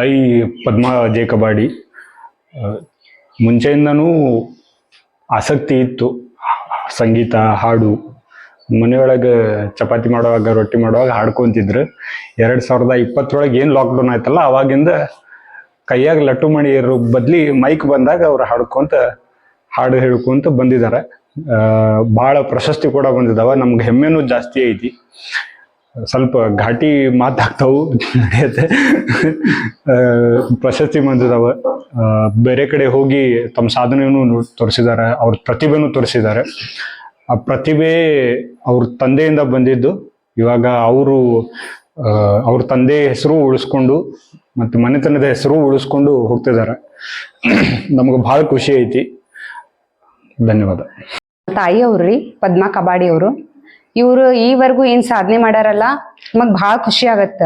ತಾಯಿ ಪದ್ಮಾ ಜೆ ಕಬಾಡಿ. ಆ, ಮುಂಚೆಯಿಂದನೂ ಆಸಕ್ತಿ ಇತ್ತು. ಸಂಗೀತ ಹಾಡು ಮನೆಯೊಳಗೆ ಚಪಾತಿ ಮಾಡುವಾಗ ರೊಟ್ಟಿ ಮಾಡುವಾಗ ಹಾಡ್ಕೊತಿದ್ರು. ಎರಡು ಸಾವಿರದ ಇಪ್ಪತ್ತರೊಳಗೆ ಏನು ಲಾಕ್ಡೌನ್ ಆಯ್ತಲ್ಲ ಅವಾಗಿಂದ ಕೈಯಾಗ ಲಟ್ಟು ಮಣಿ ಇರೋ ಬದಲಿ ಮೈಕ್ ಬಂದಾಗ ಅವ್ರು ಹಾಡ್ಕೊಂತ ಹಾಡು ಹೇಳ್ಕೊಂತ ಬಂದಿದ್ದಾರೆ ಭಾಳ ಪ್ರಶಸ್ತಿ ಕೂಡ ಬಂದಿದ್ದಾವೆ ನಮ್ಗೆ ಹೆಮ್ಮೆನೂ ಜಾಸ್ತಿ ಐತಿ. ಸ್ವಲ್ಪ ಘಾಟಿ ಮಾತಾಗ್ತಾವು ನಡೆಯುತ್ತೆ. ಪ್ರಶಸ್ತಿ ಬಂದಿದಾವೆ ಬೇರೆ ಕಡೆ ಹೋಗಿ ತಮ್ಮ ಸಾಧನೆಯನ್ನು ತೋರಿಸಿದ್ದಾರೆ, ಅವ್ರ ಪ್ರತಿಭೆನೂ ತೋರಿಸಿದ್ದಾರೆ. ಆ ಪ್ರತಿಭೆ ಅವ್ರ ತಂದೆಯಿಂದ ಬಂದಿದ್ದು, ಇವಾಗ ಅವರು ಅವ್ರ ತಂದೆ ಹೆಸರು ಉಳಿಸ್ಕೊಂಡು ಮತ್ತು ಮನೆತನದ ಹೆಸರು ಉಳಿಸ್ಕೊಂಡು ಹೋಗ್ತಿದ್ದಾರೆ. ನಮಗೆ ಭಾಳ ಖುಷಿ ಐತಿ. ಧನ್ಯವಾದ. ತಾಯಿ ಅವ್ರಿ ಪದ್ಮಾ ಕಬಾಡಿ ಅವರು. ಇವರು ಈವರೆಗೂ ಏನ್ ಸಾಧನೆ ಮಾಡ್ಯಾರಲ್ಲ ನಮಗ್ ಭಾಳ ಖುಷಿ ಆಗತ್ತ.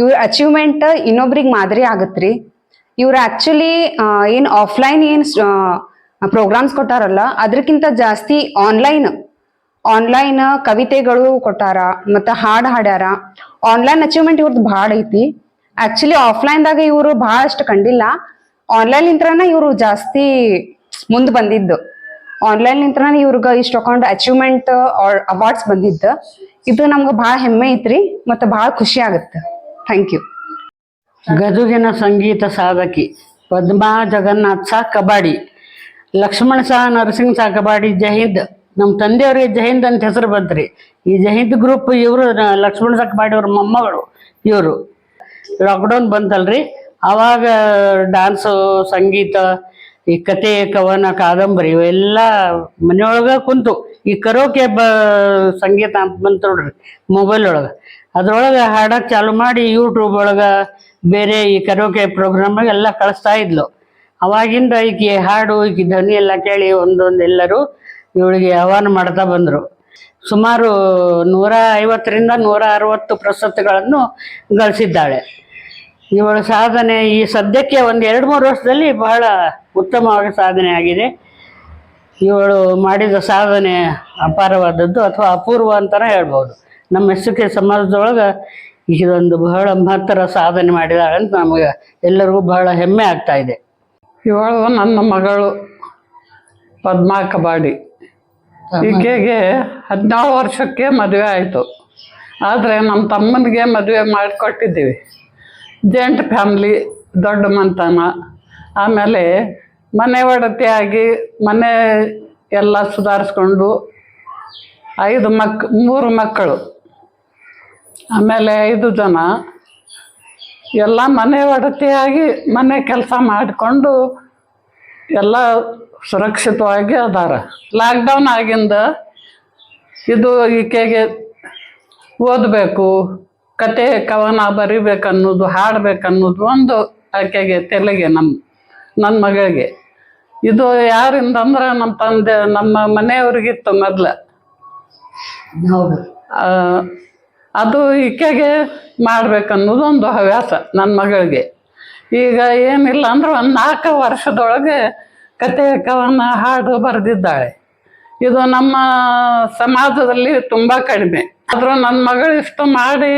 ಇವ್ರ ಅಚೀವ್ಮೆಂಟ್ ಇನ್ನೊಬ್ರಿಗೆ ಮಾದರಿ ಆಗತ್ರಿ. ಇವ್ರ ಆಕ್ಚುಲಿ ಏನ್ ಆಫ್ಲೈನ್ ಏನ್ ಪ್ರೋಗ್ರಾಮ್ಸ್ ಕೊಟ್ಟಾರಲ್ಲ ಅದಕ್ಕಿಂತ ಜಾಸ್ತಿ ಆನ್ಲೈನ್ ಆನ್ಲೈನ್ ಕವಿತೆಗಳು ಕೊಟ್ಟಾರ, ಮತ್ತ ಹಾಡ್ ಹಾಡ್ಯಾರ. ಆನ್ಲೈನ್ ಅಚೀವ್ಮೆಂಟ್ ಇವ್ರದ್ದು ಭಾಳ ಐತಿ. ಆಕ್ಚುಲಿ ಆಫ್ಲೈನ್ದಾಗ ಇವರು ಭಾಳಷ್ಟು ಕಂಡಿಲ್ಲ. ಆನ್ಲೈನ್ ಇಂತ್ರನ ಇವರು ಜಾಸ್ತಿ ಮುಂದೆ ಬಂದಿದ್ದು. ಆನ್ಲೈನ್ ನಿಂತ್ರನ ಇವ್ರಿಗೆ ಇಷ್ಟು ಅಚೀವ್ಮೆಂಟ್ ಅವಾರ್ಡ್ಸ್ ಬಂದಿದ್ದ. ಇದು ನಮ್ಗೆ ಭಾಳ ಹೆಮ್ಮೆ ಐತ್ರಿ, ಮತ್ತೆ ಭಾಳ ಖುಷಿ ಆಗುತ್ತೆ. ಥ್ಯಾಂಕ್ ಯು ಗದುಗಿನ ಸಂಗೀತ ಸಾಧಕಿ, ಪದ್ಮಾ ಜಗನ್ನಾಥ್ ಸಾ ಕಬಾಡಿ ಲಕ್ಷ್ಮಣ ಸಾ ನರಸಿಂಗ್ ಸಾ ಕಬಾಡಿ ಜಹಿಂದ್ ನಮ್ಮ ತಂದೆಯವ್ರಿಗೆ ಜಹಿಂದ್ ಅಂತ ಹೆಸರು ಬಂತ್ರಿ. ಈ ಜಹಿಂದ್ ಗ್ರೂಪ್ ಇವರು ಲಕ್ಷ್ಮಣ ಸಾ ಕಬಾಡಿ ಅವ್ರ ಮೊಮ್ಮಗಳು, ಇವರು. ಲಾಕ್ಡೌನ್ ಬಂತಲ್ರಿ. ಅವಾಗ ಡ್ಯಾನ್ಸು ಸಂಗೀತ ಈ ಕತೆ ಕವನ, ಕಾದಂಬರಿ ಇವೆಲ್ಲ ಮನೆಯೊಳಗ ಕುಂತು ಈ ಕರೋಕೆ ಬ ಸಂಗೀತ ಅಂತ ಬಂತು ನೋಡ್ರಿ ಮೊಬೈಲ್ ಒಳಗೆ. ಅದ್ರೊಳಗೆ ಹಾಡಕ್ಕೆ ಚಾಲು ಮಾಡಿ ಯೂಟ್ಯೂಬ್ ಒಳಗೆ ಬೇರೆ ಈ ಕರೋಕೆ ಪ್ರೋಗ್ರಾಮ್ ಎಲ್ಲ ಕಳಿಸ್ತಾ ಇದ್ಲು. ಅವಾಗಿಂದ ಈಕೆ ಹಾಡು, ಈಕೆ ಧ್ವನಿ ಎಲ್ಲ ಕೇಳಿ ಒಂದೊಂದು ಎಲ್ಲರೂ ಇವಳಿಗೆ ಆಹ್ವಾನ ಮಾಡ್ತಾ ಬಂದರು. ಸುಮಾರು ನೂರ ಐವತ್ತರಿಂದ ನೂರ ಅರವತ್ತು ಪ್ರಶಸ್ತಿಗಳನ್ನು ಗಳಿಸಿದ್ದಾಳೆ. ಇವಳ ಸಾಧನೆ ಈ ಸದ್ಯಕ್ಕೆ ಒಂದು ಎರಡು ಮೂರು ವರ್ಷದಲ್ಲಿ ಬಹಳ ಉತ್ತಮವಾಗಿ ಸಾಧನೆ ಆಗಿದೆ. ಇವಳು ಮಾಡಿದ ಸಾಧನೆ ಅಪಾರವಾದದ್ದು ಅಥವಾ ಅಪೂರ್ವ ಅಂತಲೇ ಹೇಳ್ಬೋದು. ನಮ್ಮ ಎಸ್ ಕೆ ಸಮಾಜದೊಳಗೆ ಇದೊಂದು ಬಹಳ ಮಹತ್ತರ ಸಾಧನೆ ಮಾಡಿದಾಳೆ ಅಂತ ನಮಗೆ ಎಲ್ಲರಿಗೂ ಬಹಳ ಹೆಮ್ಮೆ ಆಗ್ತಾ ಇದೆ. ಇವಳು ನನ್ನ ಮಗಳು ಪದ್ಮಾ ಕಬಾಡಿ ಈಕೆಗೆ ಹದಿನಾರು ವರ್ಷಕ್ಕೆ ಮದುವೆ ಆಯಿತು. ಆದರೆ ನಮ್ಮ ತಮ್ಮನಿಗೆ ಮದುವೆ ಮಾಡಿಕೊಟ್ಟಿದ್ದೀವಿ. ಜಾಯಿಂಟ್ ಫ್ಯಾಮ್ಲಿ ದೊಡ್ಡ ಮನೆತನ. ಆಮೇಲೆ ಮನೆ ಒಡತಿಯಾಗಿ ಮನೆ ಎಲ್ಲ ಸುಧಾರಿಸ್ಕೊಂಡು ಐದು ಮಕ್, ಮೂರು ಮಕ್ಕಳು. ಆಮೇಲೆ ಐದು ಜನ. ಎಲ್ಲ ಮನೆ ಒಡತಿಯಾಗಿ ಮನೆ ಕೆಲಸ ಮಾಡಿಕೊಂಡು ಎಲ್ಲ ಸುರಕ್ಷಿತವಾಗಿ ಅದಾರ. ಲಾಕ್ಡೌನ್ ಆಗಿಂದ ಇದು ಈಕೆಗೆ ಓದಬೇಕು ಕತೆ ಕವನ ಬರಿಬೇಕನ್ನೋದು ಹಾಡ್ಬೇಕನ್ನೋದು ಒಂದು ಆಕೆಗೆ ತಲೆಗೆ ನಮ್ಮ ನನ್ನ ಮಗಳಿಗೆ. ಇದು ಯಾರಿಂದ ಅಂದ್ರೆ ನಮ್ಮ ತಂದೆ ನಮ್ಮ ಮನೆಯವ್ರಿಗಿತ್ತು ಮೊದ್ಲು. ಅದು ಈಕೆಗೆ ಮಾಡ್ಬೇಕನ್ನೋದು ಒಂದು ಹವ್ಯಾಸ ನನ್ನ ಮಗಳಿಗೆ. ಈಗ ಏನಿಲ್ಲ ಅಂದ್ರೆ ಒಂದು ನಾಲ್ಕು ವರ್ಷದೊಳಗೆ ಕತೆ ಕವನ ಹಾಡು ಬರೆದಿದ್ದಾಳೆ. ಇದು ನಮ್ಮ ಸಮಾಜದಲ್ಲಿ ತುಂಬ ಕಡಿಮೆ. ಆದರೂ ನನ್ನ ಮಗಳು ಇಷ್ಟು ಮಾಡಿ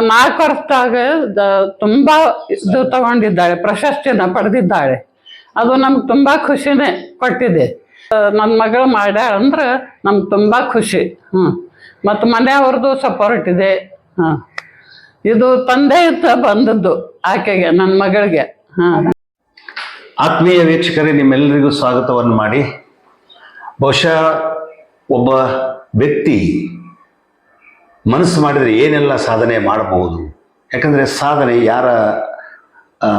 ನಾಲ್ಕು ವರ್ಷದಾಗ ತುಂಬಾ ಇದು ತಗೊಂಡಿದ್ದಾಳೆ ಪ್ರಶಸ್ತಿನ ಪಡೆದಿದ್ದಾಳೆ. ಅದು ನಮ್ಗೆ ತುಂಬ ಖುಷಿನೇ ಕೊಟ್ಟಿದೆ. ನನ್ನ ಮಗಳು ಮಾಡ್ಯಾಳ ಅಂದ್ರೆ ನಮ್ಗೆ ತುಂಬ ಖುಷಿ. ಹ್ಞೂ ಮತ್ತು ಮನೆಯವ್ರದ್ದು ಸಪೋರ್ಟ್ ಇದೆ. ಹಾಂ. ಇದು ತಂದೆಯಿಂದ ಬಂದದ್ದು ಆಕೆಗೆ ನನ್ನ ಮಗಳಿಗೆ. ಹಾಂ. ಆತ್ಮೀಯ ವೀಕ್ಷಕರೇ ನಿಮ್ಮೆಲ್ಲರಿಗೂ ಸ್ವಾಗತವನ್ನು ಮಾಡಿ. ಬಹುಶಃ ಒಬ್ಬ ವ್ಯಕ್ತಿ ಮನಸ್ಸು ಮಾಡಿದರೆ ಏನೆಲ್ಲ ಸಾಧನೆ ಮಾಡಬಹುದು? ಯಾಕಂದರೆ ಸಾಧನೆ ಯಾರ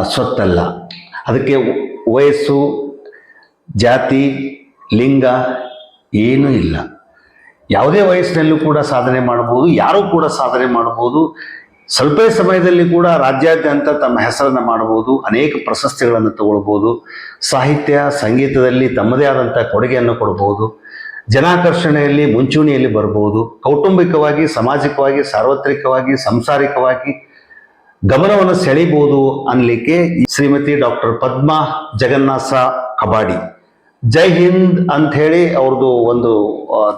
ಸ್ವತ್ತಲ್ಲ. ಅದಕ್ಕೆ ವಯಸ್ಸು, ಜಾತಿ, ಲಿಂಗ ಏನೂ ಇಲ್ಲ. ಯಾವುದೇ ವಯಸ್ಸಿನಲ್ಲೂ ಕೂಡ ಸಾಧನೆ ಮಾಡಬಹುದು, ಯಾರೂ ಕೂಡ ಸಾಧನೆ ಮಾಡಬಹುದು. ಸ್ವಲ್ಪ ಸಮಯದಲ್ಲಿ ಕೂಡ ರಾಜ್ಯಾದ್ಯಂತ ತಮ್ಮ ಹೆಸರನ್ನು ಮಾಡಬಹುದು, ಅನೇಕ ಪ್ರಶಸ್ತಿಗಳನ್ನು ತಗೊಳ್ಬೋದು ಸಾಹಿತ್ಯ, ಸಂಗೀತದಲ್ಲಿ ತಮ್ಮದೇ ಆದಂಥ ಕೊಡುಗೆಯನ್ನು ಕೊಡಬಹುದು. ಜನಾಕರ್ಷಣೆಯಲ್ಲಿ, ಮುಂಚೂಣಿಯಲ್ಲಿ ಬರಬಹುದು. ಕೌಟುಂಬಿಕವಾಗಿ, ಸಾಮಾಜಿಕವಾಗಿ, ಸಾರ್ವತ್ರಿಕವಾಗಿ, ಸಂಸಾರಿಕವಾಗಿ ಗಮನವನ್ನು ಸೆಳೀಬಹುದು ಅನ್ಲಿಕ್ಕೆ ಶ್ರೀಮತಿ ಡಾಕ್ಟರ್ ಪದ್ಮಾ ಜಗನ್ನಾಥ ಕಬಾಡಿ. ಜೈ ಹಿಂದ್ ಅಂತ ಹೇಳಿ ಅವ್ರದ್ದು ಒಂದು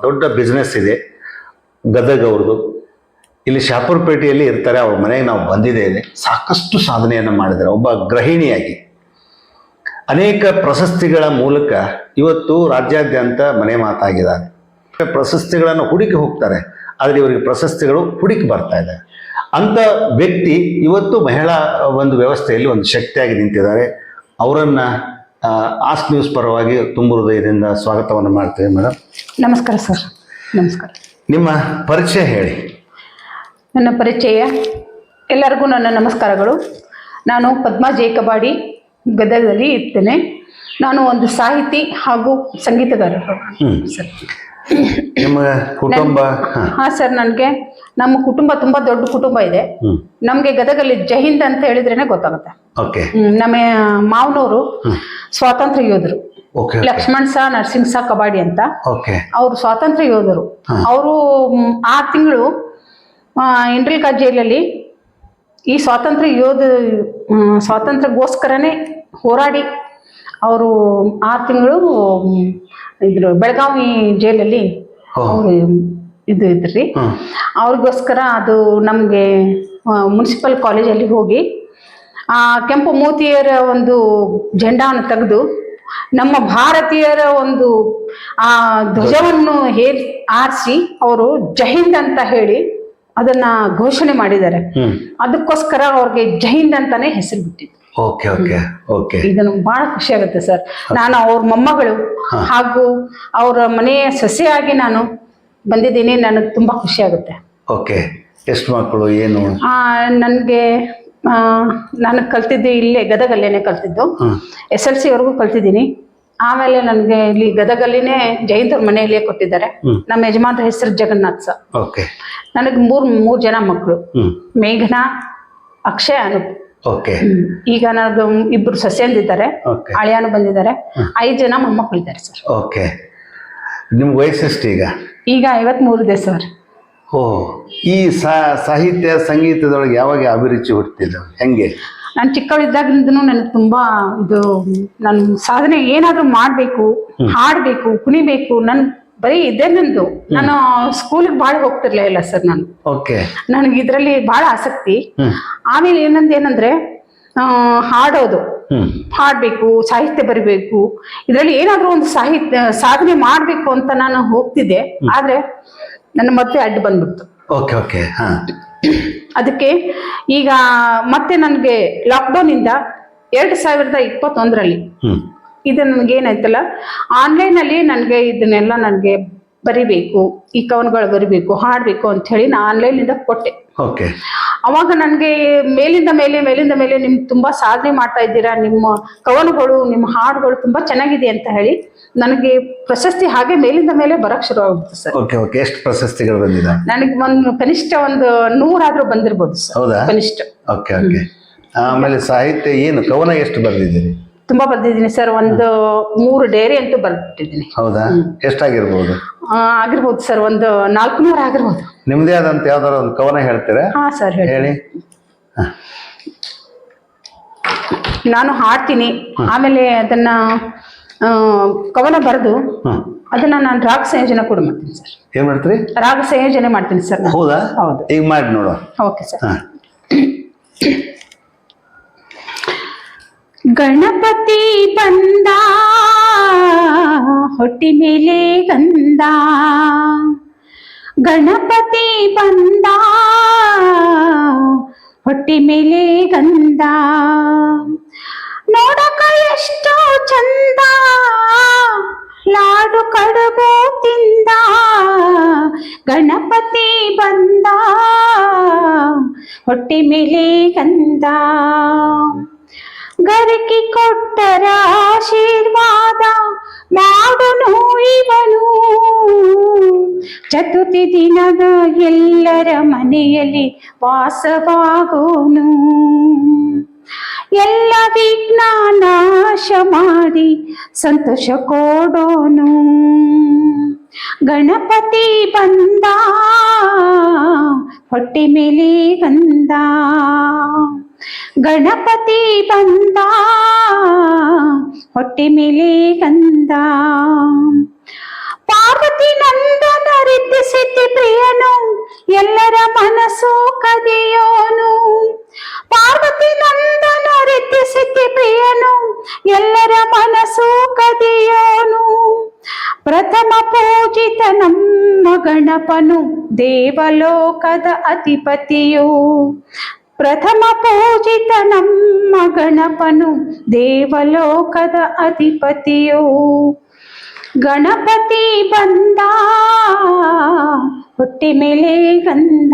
ದೊಡ್ಡ ಬಿಸ್ನೆಸ್ ಇದೆ. ಗದಗ ಅವ್ರದ್ದು. ಇಲ್ಲಿ ಶಾಪುರಪೇಟೆಯಲ್ಲಿ ಇರ್ತಾರೆ, ಅವ್ರ ಮನೆಗೆ ನಾವು ಬಂದಿದ್ದೇವೆ. ಸಾಕಷ್ಟು ಸಾಧನೆಯನ್ನು ಮಾಡಿದ್ದಾರೆ. ಒಬ್ಬ ಗೃಹಿಣಿಯಾಗಿ. ಅನೇಕ ಪ್ರಶಸ್ತಿಗಳ ಮೂಲಕ ಇವತ್ತು ರಾಜ್ಯಾದ್ಯಂತ ಮನೆ ಮಾತಾಗಿದ್ದಾರೆ. ಪ್ರಶಸ್ತಿಗಳನ್ನು ಹುಡುಕಿ ಹೋಗ್ತಾರೆ ಆದರೆ ಇವರಿಗೆ ಪ್ರಶಸ್ತಿಗಳು ಹುಡುಕಿ ಬರ್ತಾ ಇದೆ. ಅಂಥ ವ್ಯಕ್ತಿ ಇವತ್ತು ಮಹಿಳಾ ಒಂದು ವ್ಯವಸ್ಥೆಯಲ್ಲಿ ಒಂದು ಶಕ್ತಿಯಾಗಿ ನಿಂತಿದ್ದಾರೆ. ಅವರನ್ನು ಆಸ್ಕ್ ನ್ಯೂಸ್ ಪರವಾಗಿ ತುಂಬ ಹೃದಯದಿಂದ ಸ್ವಾಗತವನ್ನು ಮಾಡ್ತೇವೆ ಮೇಡಮ್. ನಮಸ್ಕಾರ ಸರ್. ನಮಸ್ಕಾರ. ನಿಮ್ಮ ಪರಿಚಯ ಹೇಳಿ. ನನ್ನ ಪರಿಚಯ ಎಲ್ಲರಿಗೂ ನನ್ನ ನಮಸ್ಕಾರಗಳು. ನಾನು ಪದ್ಮಾ ಜೆ ಕಬಾಡಿ ಗದಗದಲ್ಲಿ ಇರ್ತೇನೆ. ನಾನು ಒಂದು ಸಾಹಿತಿ ಹಾಗೂ ಸಂಗೀತಗಾರರು. ಹ್ಮ್. ಸರ್. ನಿಮ್ಮ ಕುಟುಂಬ ಹಾಂ. ಸರ್ ನನಗೆ ನಮ್ಮ ಕುಟುಂಬ ತುಂಬಾ ದೊಡ್ಡ ಕುಟುಂಬ ಇದೆ. ನಮ್ಗೆ ಗದಗಲ್ಲಿ ಜಹಿಂದ್ ಅಂತ ಹೇಳಿದ್ರೇನೆ ಗೊತ್ತಾಗುತ್ತೆ. ನಮ್ಮ ಮಾವನವರು ಸ್ವಾತಂತ್ರ್ಯ ಯೋಧರು. ಲಕ್ಷ್ಮಣ್ ಸಾ ನರ್ಸಿಂಗ್ ಸಾ ಕಬಾಡಿ ಅಂತ. ಅವರು ಸ್ವಾತಂತ್ರ್ಯ ಯೋಧರು. ಅವರು ಆ ತಿಂಗಳು ಇಂಡ್ರಿಲ್ಕಾ ಜೈಲಲ್ಲಿ ಈ ಸ್ವಾತಂತ್ರ್ಯ ಯೋಧ ಸ್ವಾತಂತ್ರ್ಯಗೋಸ್ಕರನೇ ಹೋರಾಡಿ ಅವರು ಆರು ತಿಂಗಳು ಇದ್ರು ಬೆಳಗಾವಿ ಜೈಲಲ್ಲಿ ಇದು ಇದ್ರಿ. ಅವ್ರಿಗೋಸ್ಕರ ಅದು ನಮಗೆ ಮುನ್ಸಿಪಲ್ ಕಾಲೇಜಲ್ಲಿ ಹೋಗಿ ಆ ಕೆಂಪು ಮೂತಿಯರ ಒಂದು ಜೆಂಡಾವನ್ನು ತೆಗೆದು ನಮ್ಮ ಭಾರತೀಯರ ಒಂದು ಆ ಧ್ವಜವನ್ನು ಹೇರಿ ಆರಿಸಿ ಅವರು ಜಹಿಂದ್ ಅಂತ ಹೇಳಿ ಅದನ್ನ ಘೋಷಣೆ ಮಾಡಿದ್ದಾರೆ. ಅದಕ್ಕೋಸ್ಕರ ಅವ್ರಿಗೆ ಜೈನ್ ಅಂತಾನೆ ಹೆಸರು ಬಿಟ್ಟಿದ್ದು. Okay okay okay. ಇದನ್ನು ಬಹಳ ಖುಷಿ ಆಗುತ್ತೆ ಸರ್. ನಾನು ಅವ್ರ ಮೊಮ್ಮಗಳು ಹಾಗೂ ಅವರ ಮನೆಯ ಸಸಿಯಾಗಿ ನಾನು ಬಂದಿದ್ದೀನಿ. ನನಗೆ ತುಂಬಾ ಖುಷಿ ಆಗುತ್ತೆ. ಓಕೆ. ಎಷ್ಟು ಮಕ್ಕಳು ಏನು? ನನಗೆ ನಾನು ಕಲ್ತಿದ್ದು ಇಲ್ಲೇ ಗದಗಲ್ಲೇನೆ ಕಲ್ತಿದ್ದು. ಎಸ್ ಎಲ್ ಸಿ ವರೆಗೂ ಕಲ್ತಿದ್ದೀನಿ. ಆಮೇಲೆ ನನಗೆ ಇಲ್ಲಿ ಗದಗಲ್ಲಿನೇ ಜಯಂತವ್ರ ಮನೆಯಲ್ಲೇ ಕೊಟ್ಟಿದ್ದಾರೆ. ನಮ್ಮ ಯಜಮಾನ್ರ ಹೆಸರು ಜಗನ್ನಾಥ್ ಸರ್. ಓಕೆ. ನನಗೆ ಮೂರ್ ಮೂರ್ ಜನ ಮಕ್ಕಳು ಮೇಘನಾ ಅಕ್ಷಯ್ ಅನುಪ್. ಓಕೆ. ಈಗ ನನಗೆ ಇಬ್ರು ಸಸ್ಯಂದಿದ್ದಾರೆ ಅಳಿಯಾನು ಬಂದಿದ್ದಾರೆ. ಐದು ಜನ ಮೊಮ್ಮಕ್ಕಳಿದ್ದಾರೆ ಸರ್. ಓಕೆ. ನಿಮ್ಗೆ ವಯಸ್ಸೆಷ್ಟು ಈಗ? ಈಗ ಐವತ್ಮೂರು ಇದೆ ಸರ್. ಓ ಈ ಸಾಹಿತ್ಯ ಸಂಗೀತದೊಳಗೆ ಯಾವಾಗ ಅಭಿರುಚಿ ಹುಟ್ಟಿದ್ದು ಹೆಂಗೆ? ನಾನು ಚಿಕ್ಕವಳಿದ್ದಾಗಿಂದನೂ ನನಗೆ ತುಂಬಾ ಇದು ನಾನು ಸಾಧನೆ ಏನಾದ್ರೂ ಮಾಡ್ಬೇಕು ಹಾಡ್ಬೇಕು ಕುಣಿಬೇಕು ನನ್ ಬರೀ ಇದೇ ನಂದು. ನಾನು ಸ್ಕೂಲ್ಗೆ ಬಾಳ ಹೋಗ್ತಿರ್ಲೇ ಇಲ್ಲ ಸರ್ ನಾನು. ಓಕೆ. ನನಗೆ ಇದರಲ್ಲಿ ಬಹಳ ಆಸಕ್ತಿ. ಆಮೇಲೆ ಏನಂದ್ ಏನಂದ್ರೆ ಆ, ಹಾಡೋದು. ಹಾಡ್ಬೇಕು ಸಾಹಿತ್ಯ ಬರಿಬೇಕು. ಇದರಲ್ಲಿ ಏನಾದ್ರೂ ಒಂದು ಸಾಹಿತ್ಯ ಸಾಧನೆ ಮಾಡ್ಬೇಕು ಅಂತ ನಾನು ಹೋಗ್ತಿದ್ದೆ. ಆದ್ರೆ ನನ್ನ ಮತ್ತೆ ಅಡ್ಡ ಬಂದ್ಬಿಡ್ತು. ಓಕೆ ಓಕೆ ಹಾ. ಅದಕ್ಕೆ ಈಗ ಮತ್ತೆ ನನಗೆ ಲಾಕ್ಡೌನ್ ಇಂದ ಎರಡು ಸಾವಿರದ ಇಪ್ಪತ್ತೊಂದರಲ್ಲಿ ಇದು ನನಗೆ ಏನಾಯ್ತಲ್ಲ ಆನ್ಲೈನ್ ಅಲ್ಲಿ ನನಗೆ ಇದನ್ನೆಲ್ಲ ನನಗೆ ಬರಿಬೇಕು ಈ ಕವನಗಳು ಬರಿಬೇಕು ಹಾಡಬೇಕು ಅಂತ ಹೇಳಿ ನಾನು ಆನ್ಲೈನ್ ಇಂದ ಕೊಟ್ಟೆ. ಓಕೆ. ಅವಾಗ ನನಗೆ ಮೇಲಿಂದ ಮೇಲೆ ಮೇಲಿಂದ ಮೇಲೆ ನಿಮ್ ತುಂಬಾ ಸಾಧನೆ ಮಾಡ್ತಾ ಇದ್ದೀರಾ ನಿಮ್ಮ ಕವನಗಳು ನಿಮ್ಮ ಹಾಡುಗಳು ತುಂಬಾ ಚೆನ್ನಾಗಿದೆ ಅಂತ ಹೇಳಿ ನನಗೆ ಪ್ರಶಸ್ತಿ ಹಾಗೆ ಮೇಲಿಂದ ಮೇಲೆ ಬರಕ್ ಶುರು ಆಗುತ್ತೆ ಸರ್. ಓಕೆ ಓಕೆ ಎಷ್ಟು ಪ್ರಶಸ್ತಿಗಳು ಬಂದಿದೆ? ನನಗೆ ಒಂದು ಕನಿಷ್ಠ ಒಂದು ನೂರಾದ್ರೂ ಬಂದಿರ್ಬೋದು ಸರ್. ಹೌದಾ? ಕನಿಷ್ಠ. ಓಕೆ ಓಕೆ ಆಮೇಲೆ ಸಾಹಿತ್ಯ ಏನು? ಕವನ ಎಷ್ಟು ಬರೆದಿದ್ದೀರಿ? ತುಂಬಾ ಬರ್ದಿದ್ದೀನಿ ಸರ್. ಒಂದು ಮೂರು ಡೇರಿ ಅಂತೂ ಬರ್ಬಿಟ್ಟಿದ್ದೀನಿ ಹೌದಾ? ಎಷ್ಟಾಗಿರ್ಬೋದು? ಆ, ಆಗಿರ್ಬೋದು ಸರ್. ಒಂದು ನಾಲ್ಕುನೂರ ಆಗಿರ್ಬೋದು. ನಿಮ್ದೇ ಆದಂತ ಯಾವ್ದಾರ ಒಂದು ಕವನ ಹೇಳ್ತೀರಾ? ಹಾ ಸರ್ ಹೇಳಿ. ಹೇಳಿ ನಾನು ಹಾಡ್ತೀನಿ. ಆಮೇಲೆ ಅದನ್ನ ಕವನ ಬರೆದು ಅದನ್ನ ನಾನು ರಾಗ ಸಂಯೋಜನೆ ಕೂಡ ಮಾಡ್ತೀನಿ ಸರ್. ಏನ್ ಮಾಡ್ತೀರಿ? ರಾಗ ಸಂಯೋಜನೆ ಮಾಡ್ತೀನಿ ಸರ್ ನಾನು. ಹೌದಾ? ಹೌದು. ಈಗ ಮಾಡಿ ನೋಡುವ. Okay sir. ಹಾ. ಗಣಪತಿ ಬಂದ ಹೊಟ್ಟಿ ಮೇಲೆ ಗಂಧ. ಗಣಪತಿ ಬಂದ ಹೊಟ್ಟಿ ಮೇಲೆ ಗಂಧ. ನೋಡಕ ಎಷ್ಟು ಚಂದ. ಲಾಡು ಕಡುಬು ತಿಂದ. ಗಣಪತಿ ಬಂದ. ಹೊಟ್ಟಿ ಮೇಲೆ ಕಂದ ಗರಕಿ ಕೊಟ್ಟರ ಆಶೀರ್ವಾದ. ಮಾಡುನು ಇವನು ಚತುರ್ಥಿ ದಿನದ ಎಲ್ಲರ ಮನೆಯಲ್ಲಿ ವಾಸವಾಗೋನು ಎಲ್ಲ ವಿಘ್ನ ನಾಶ ಮಾಡಿ ಸಂತೋಷ ಕೊಡೋನು. ಗಣಪತಿ ಬಂದ, ಹೊಟ್ಟೆ ಮೇಲೆ ಗಂಧ. ಗಣಪತಿ ಬಂದ, ಹೊಟ್ಟೆ ಮೇಲೆ ಗಂಧ. ಪಾರ್ವತಿ ರಿದ್ಧಿ ಸಿದ್ಧಿ ಪ್ರಿಯನು ಎಲ್ಲರ ಮನಸ್ಸು ಕದಿಯೋನು ಪಾರ್ವತಿ ನಂದನು ರಿದ್ಧಿ ಸಿದ್ಧಿ ಪ್ರಿಯನು ಎಲ್ಲರ ಮನಸ್ಸು ಕದಿಯೋನು ಪ್ರಥಮ ಪೂಜಿತ ನಮ್ಮ ಗಣಪನು ದೇವಲೋಕದ ಅಧಿಪತಿಯು ಪ್ರಥಮ ಪೂಜಿತ ನಮ್ಮ ಗಣಪನು ದೇವಲೋಕದ ಅಧಿಪತಿಯು ಗಣಪತಿ ಬಂದ, ಹೊಟ್ಟೆ ಮೇಲೆ ಗಂಧ.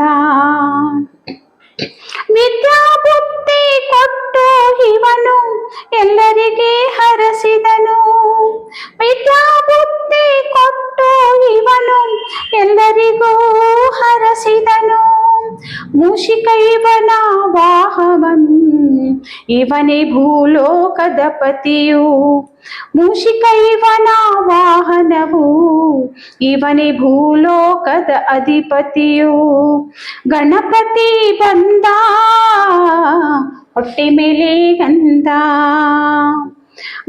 ವಿದ್ಯಾ ಬುದ್ಧಿ ಕೊಟ್ಟು ಇವನು ಎಲ್ಲರಿಗೆ ಹರಸಿದನು. ವಿದ್ಯಾ ಬುದ್ಧಿ ಕೊಟ್ಟು ಇವನು ಎಲ್ಲರಿಗೂ ಹರಸಿದನು. ಮೂಷಿಕ ಇವನ ವಾಹವನ್ ಇವನೇ ಭೂಲೋಕದ ಪತಿಯು. ಮೂಷಿಕ ಇವನ ವಾಹನವು ಇವನೇ ಭೂಲೋಕದ ಅಧಿಪತಿಯು ಗಣಪತಿ ಬಂದ ಹೊಟ್ಟೆ ಮೇಲೆ ಗಂಧ।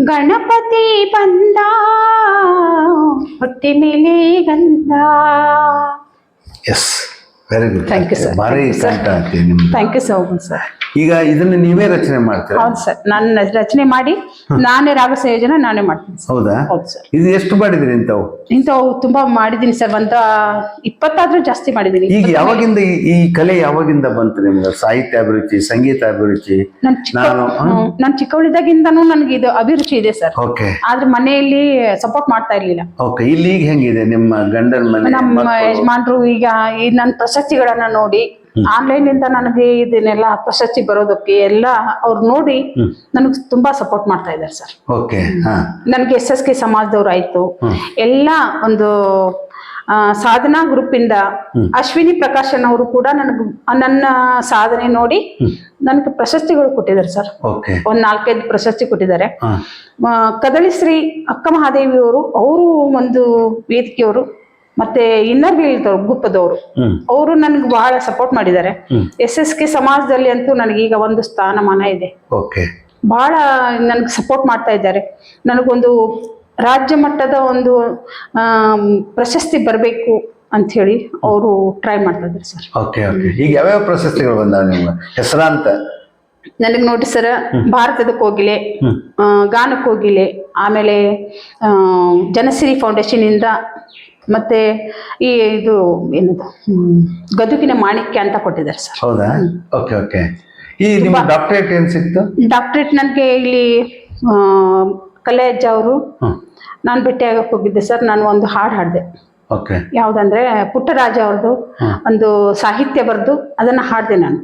ಗಣಪತಿ ಬಂದ, ಹೊಟ್ಟೆ ಮೇಲೆ ಗಂಧ। Yes very good thank you sir ಭಾರಿ. ಕಂಠ ಆಗ್ತದೆ ನಿಮ್ದು. Thank you so much sir ಈಗ ಇದನ್ನ ನೀವೇ ರಚನೆ ಮಾಡ್ತೀರಾ? ಹೌದು ಸರ್ ನಾನು ರಚನೆ ಮಾಡಿ ನಾನೇ ರಾಗ ಸಂಯೋಜನೆ ನಾನೇ ಮಾಡ್ತೀನಿ ಸರ್ ಹೌದಾ? ಹೌದು ಸರ್ ಇದು ಎಷ್ಟು ಮಾಡಿದ್ರಿ ಇಂಥವು? ಇಂಥವು ತುಂಬಾ ಮಾಡಿದ್ದೀನಿ ಸರ್. ಒಂದ ಇಪ್ಪತ್ತಾದ್ರೂ ಜಾಸ್ತಿ ಮಾಡಿದ್ದೀನಿ. ಈಗ ಯಾವಾಗಿಂದ ಈ- ಈ ಕಲೆ ಯಾವಾಗಿಂದ ಬಂತು ನಿಮ್ಗೆ ಸಾಹಿತ್ಯ ಅಭಿರುಚಿ ಸಂಗೀತ ಅಭಿರುಚಿ? ನಾನು ಚಿಕ್ಕ ನಾನು ನಾನು ಚಿಕ್ಕವಳಿದ್ದಾಗಿಂದನೂ ನನಗೆ ಇದು ಅಭಿರುಚಿ ಇದೆ ಸರ್. ಓಕೆ. ಆದ್ರೆ ಮನೆಯಲ್ಲಿ ಸಪೋರ್ಟ್ ಮಾಡ್ತಾ ಇರ್ಲಿಲ್ಲ. ಓಕೆ. ಇಲ್ಲಿ ಈಗ ಹೆಂಗಿದೆ ನಿಮ್ಮ ಗಂಡನ ಮನೆ ನಮ್ಮ? ಯಜಮಾನ್ರು ಈಗ ಈ ನನ್ನ ಪ್ರಶಸ್ತಿಗಳನ್ನ ನೋಡಿ ಆನ್ಲೈನ್ ಇಂದ ನನಗೆ ಇದನ್ನೆಲ್ಲ ಪ್ರಶಸ್ತಿ ಬರೋದಕ್ಕೆ ಎಲ್ಲ ಅವ್ರು ನೋಡಿ ನನಗೆ ತುಂಬಾ ಸಪೋರ್ಟ್ ಮಾಡ್ತಾ ಇದ್ದಾರೆ ಸರ್. ಓಕೆ ನನಗೆ ಎಸ್ ಎಸ್ ಕೆ ಸಮಾಜದವ್ರು ಆಯ್ತು. ಎಲ್ಲ ಒಂದು ಸಾಧನಾ ಗ್ರೂಪ್ ಇಂದ ಅಶ್ವಿನಿ ಪ್ರಕಾಶನ್ ಅವರು ಕೂಡ ನನಗೆ ನನ್ನ ಸಾಧನೆ ನೋಡಿ ನನಗೆ ಪ್ರಶಸ್ತಿಗಳು ಕೊಟ್ಟಿದ್ದಾರೆ ಸರ್. ಒಂದ್ ನಾಲ್ಕೈದು ಪ್ರಶಸ್ತಿ ಕೊಟ್ಟಿದ್ದಾರೆ. ಕದಳಿಶ್ರೀ ಕದಳಿ ಶ್ರೀ ಅಕ್ಕ ಮಹಾದೇವಿ ಅವರು ಅವರು ಒಂದು ವೇದಿಕೆಯವರು ಮತ್ತೆ ಇನ್ನರ್ ವೀಲ್ ಗುಪ್ಪದವರು ಅವರು ನನ್ಗೆ ಬಹಳ ಸಪೋರ್ಟ್ ಮಾಡಿದ್ದಾರೆ. ಎಸ್ ಎಸ್ ಕೆ ಸಮಾಜದಲ್ಲಿ ಅಂತೂ ನನಗೀಗ ಒಂದು ಸ್ಥಾನಮಾನ ಇದೆ. ಬಹಳ ನನ್ಗೆ ಸಪೋರ್ಟ್ ಮಾಡ್ತಾ ಇದ್ದಾರೆ. ನನಗೊಂದು ರಾಜ್ಯ ಮಟ್ಟದ ಒಂದು ಪ್ರಶಸ್ತಿ ಬರಬೇಕು ಅಂತ ಹೇಳಿ ಅವರು ಟ್ರೈ ಮಾಡ್ತಾ ಇದ್ದಾರೆ ಸರ್ ಓಕೆ ಓಕೆ ಈಗ ಯಾವ್ಯಾವ ಪ್ರಶಸ್ತಿಗಳು ಬಂದಾವ ನಿಮ್ಮ ಹೆಸರಾಂತ? ನನಗೆ ನೋಡಿ ಸರ್ ಭಾರತದ ಕೋಗಿಲೆ ಗಾನ ಕೋಗಿಲೆ ಆಮೇಲೆ ಜನಸಿರಿ ಫೌಂಡೇಶನ್ ಇಂದ ಮತ್ತೆ ಈ ಇದು ಏನದು ಗದುಕಿನ ಗದುಗಿನ ಮಾಣಿಕ್ಯ ಅಂತ ಕೊಟ್ಟಿದ್ದಾರೆ ಸರ್. ಹೌದಾ? Okay okay. ಈ ನಿಮ್ಮ ಡಾಕ್ಟರೇಟ್ ಏನ್ ಸಿಕ್ತು? ಡಾಕ್ಟ್ರೇಟ್ ನನಗೆ ಇಲ್ಲಿ ಕಲೆ ಅಜ್ಜ ಅವರು ನಾನು ಭೇಟಿಯಾಗಕ್ಕೆ ಹೋಗಿದ್ದೆ ಸರ್. ನಾನು ಒಂದು ಹಾಡು ಹಾಡಿದೆ. ಓಕೆ. ಯಾವುದಂದ್ರೆ ಪುಟ್ಟರಾಜ ಅವ್ರದ್ದು ಒಂದು ಸಾಹಿತ್ಯ ಬರೆದು ಅದನ್ನ ಹಾಡಿದೆ ನಾನು.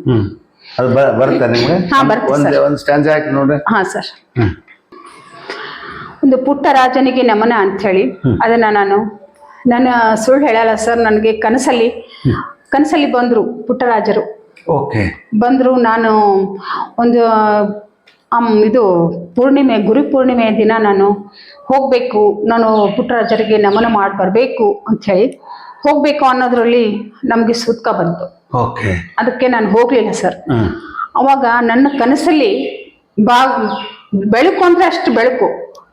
ಹಾ ಸರ್. ಒಂದು ಪುಟ್ಟ ರಾಜನಿಗೆ ನಮನ ಅಂತ ಹೇಳಿ ಅದನ್ನ ನಾನು ನಾನು ಸುಳ್ಳು ಹೇಳಲ್ಲ ಸರ್ ನನಗೆ ಕನಸಲ್ಲಿ ಕನಸಲ್ಲಿ ಬಂದರು ಪುಟ್ಟರಾಜರು. ಓಕೆ. ಬಂದರು ನಾನು ಒಂದು ಇದು ಪೂರ್ಣಿಮೆ ಗುರು ಪೂರ್ಣಿಮೆ ದಿನ ನಾನು ಹೋಗಬೇಕು ನಾನು ಪುಟ್ಟರಾಜರಿಗೆ ನಮನ ಮಾಡಿ ಬರಬೇಕು ಅಂಥೇಳಿ ಹೋಗಬೇಕು ಅನ್ನೋದ್ರಲ್ಲಿ ನಮಗೆ ಸುತ್ಕ ಬಂತು. ಓಕೆ. ಅದಕ್ಕೆ ನಾನು ಹೋಗಲಿಲ್ಲ ಸರ್. ಅವಾಗ ನನ್ನ ಕನಸಲ್ಲಿ ಬಾ ಬೆಳಕು ಅಂದರೆ ಅಷ್ಟು ಬೆಳಕು.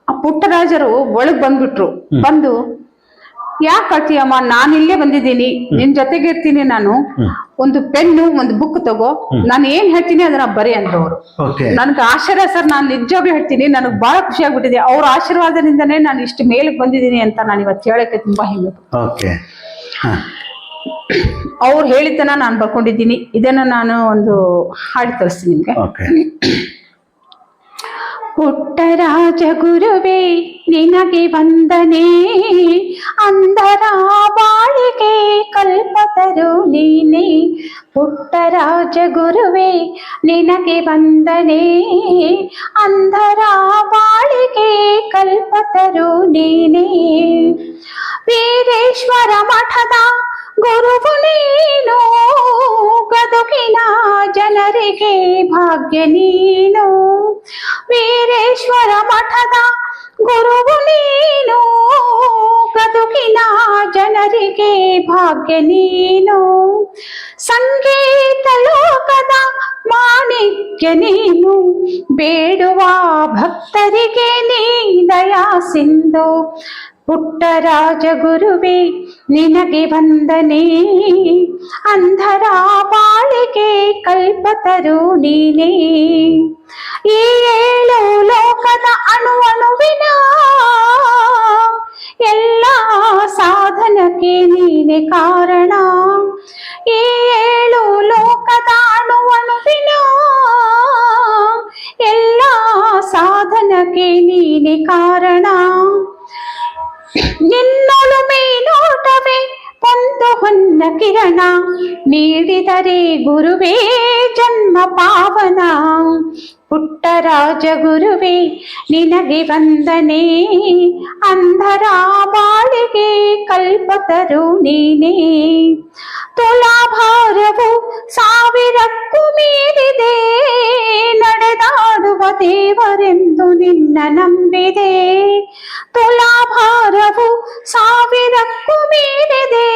ಆ ಪುಟ್ಟರಾಜರು ಒಳಗೆ ಬಂದ್ಬಿಟ್ರು. ಬಂದು ಯಾಕೆ ಕಳ್ತೀಯಮ್ಮ ನಾನು ಇಲ್ಲೇ ಬಂದಿದ್ದೀನಿ ನಿನ್ ಜೊತೆಗೆ ಇರ್ತೀನಿ ನಾನು. ಒಂದು ಪೆನ್ನು ಒಂದು ಬುಕ್ ತಗೋ. ನಾನು ಏನ್ ಹೇಳ್ತೀನಿ ಅದನ್ನ ಬರೀ ಅಂದ್ರು ನನ್ಗೆ ಆಶ್ಚರ್ಯ ಸರ್ ನಾನು ನಿಜವಾಗ್ಲೂ ಹೇಳ್ತೀನಿ ನನಗೆ ಬಹಳ ಖುಷಿ ಆಗ್ಬಿಟ್ಟಿದೆ. ಅವ್ರ ಆಶೀರ್ವಾದದಿಂದನೇ ನಾನು ಇಷ್ಟು ಮೇಲಕ್ಕೆ ಬಂದಿದ್ದೀನಿ ಅಂತ ನಾನು ಇವತ್ತು ಹೇಳಕ್ಕೆ ತುಂಬಾ ಹೆಮ್ಮೆ. ಅವ್ರು ಹೇಳಿದ್ದನ್ನ ನಾನು ಬರ್ಕೊಂಡಿದ್ದೀನಿ. ಇದನ್ನ ನಾನು ಒಂದು ಹಾಡಿ ತೋರಿಸ್ತೀನಿ ನಿಮ್ಗೆ. ಪುಟ್ಟರಾಜ ಗುರುವೇ ನಿನಗೆ ವಂದನೆ. ಅಂಧರ ಬಾಳಿಗೆ ಕಲ್ಪತರು ನೀನೆ. ಪುಟ್ಟರಾಜ ಗುರುವೇ ನಿನಗೆ ವಂದನೆ. ಅಂಧರ ಬಾಳಿಗೆ ಕಲ್ಪತರು ನೀನೆ. ವೀರೇಶ್ವರ ಮಠದ ಗುರುವು ನೀನು ಗದುಗಿನ ಜನರಿಗೆ ಭಾಗ್ಯ ನೀನು ವೀರೇಶ್ವರ ಮಠದ ಗುರುವು ನೀನು ಗದುಗಿನ ಜನರಿಗೆ ಭಾಗ್ಯ ನೀನು ಸಂಗೀತ ಲೋಕದ ಮಾಣಿಕ್ಯ ನೀನು ಬೇಡುವ ಭಕ್ತರಿಗೆ ನೀ ದಯಾ ಸಿಂಧು ಪುಟ್ಟರಾಜ ಗುರುವೇ ನಿನಗೆ ವಂದನೆ ಅಂಧರ ಬಾಳಿಗೆ ಕಲ್ಪತರು ನೀನೇ ಈ ಏಳು ಲೋಕದ ಅಣುವಣುವಿನ ಎಲ್ಲ ಸಾಧನ ನೀನೆ ಕಾರಣ ಈ ಏಳು ಲೋಕದಾಳುವನುವಿನ ಎಲ್ಲ ಸಾಧನಕ್ಕೆ ನೀನೆ ಕಾರಣ ನಿನ್ನೊಲುಮೆ ನೋಟವೇ ಒಂದು ಹೊನ್ನ ಕಿರಣ ನೀಡಿದರೆ ಗುರುವೇ ಜನ್ಮ ಪಾವನ ಪುಟ್ಟರಾಜ ಗುರುವೇ ನಿನಗೆ ವಂದನೆ ಅಂಧರ ಬಾಳಿಗೆ ಕಲ್ಪತರು ನೀನೇ ತುಲಾಭಾರವು ಸಾವಿರಕ್ಕೂ ಮೀರಿದೆ ನಡೆದಾಡುವ ದೇವರೆಂದು ನಿನ್ನ ನಂಬಿದೆ ತುಲಾಭಾರವು ಸಾವಿರಕ್ಕೂ ಮೀರಿದೆ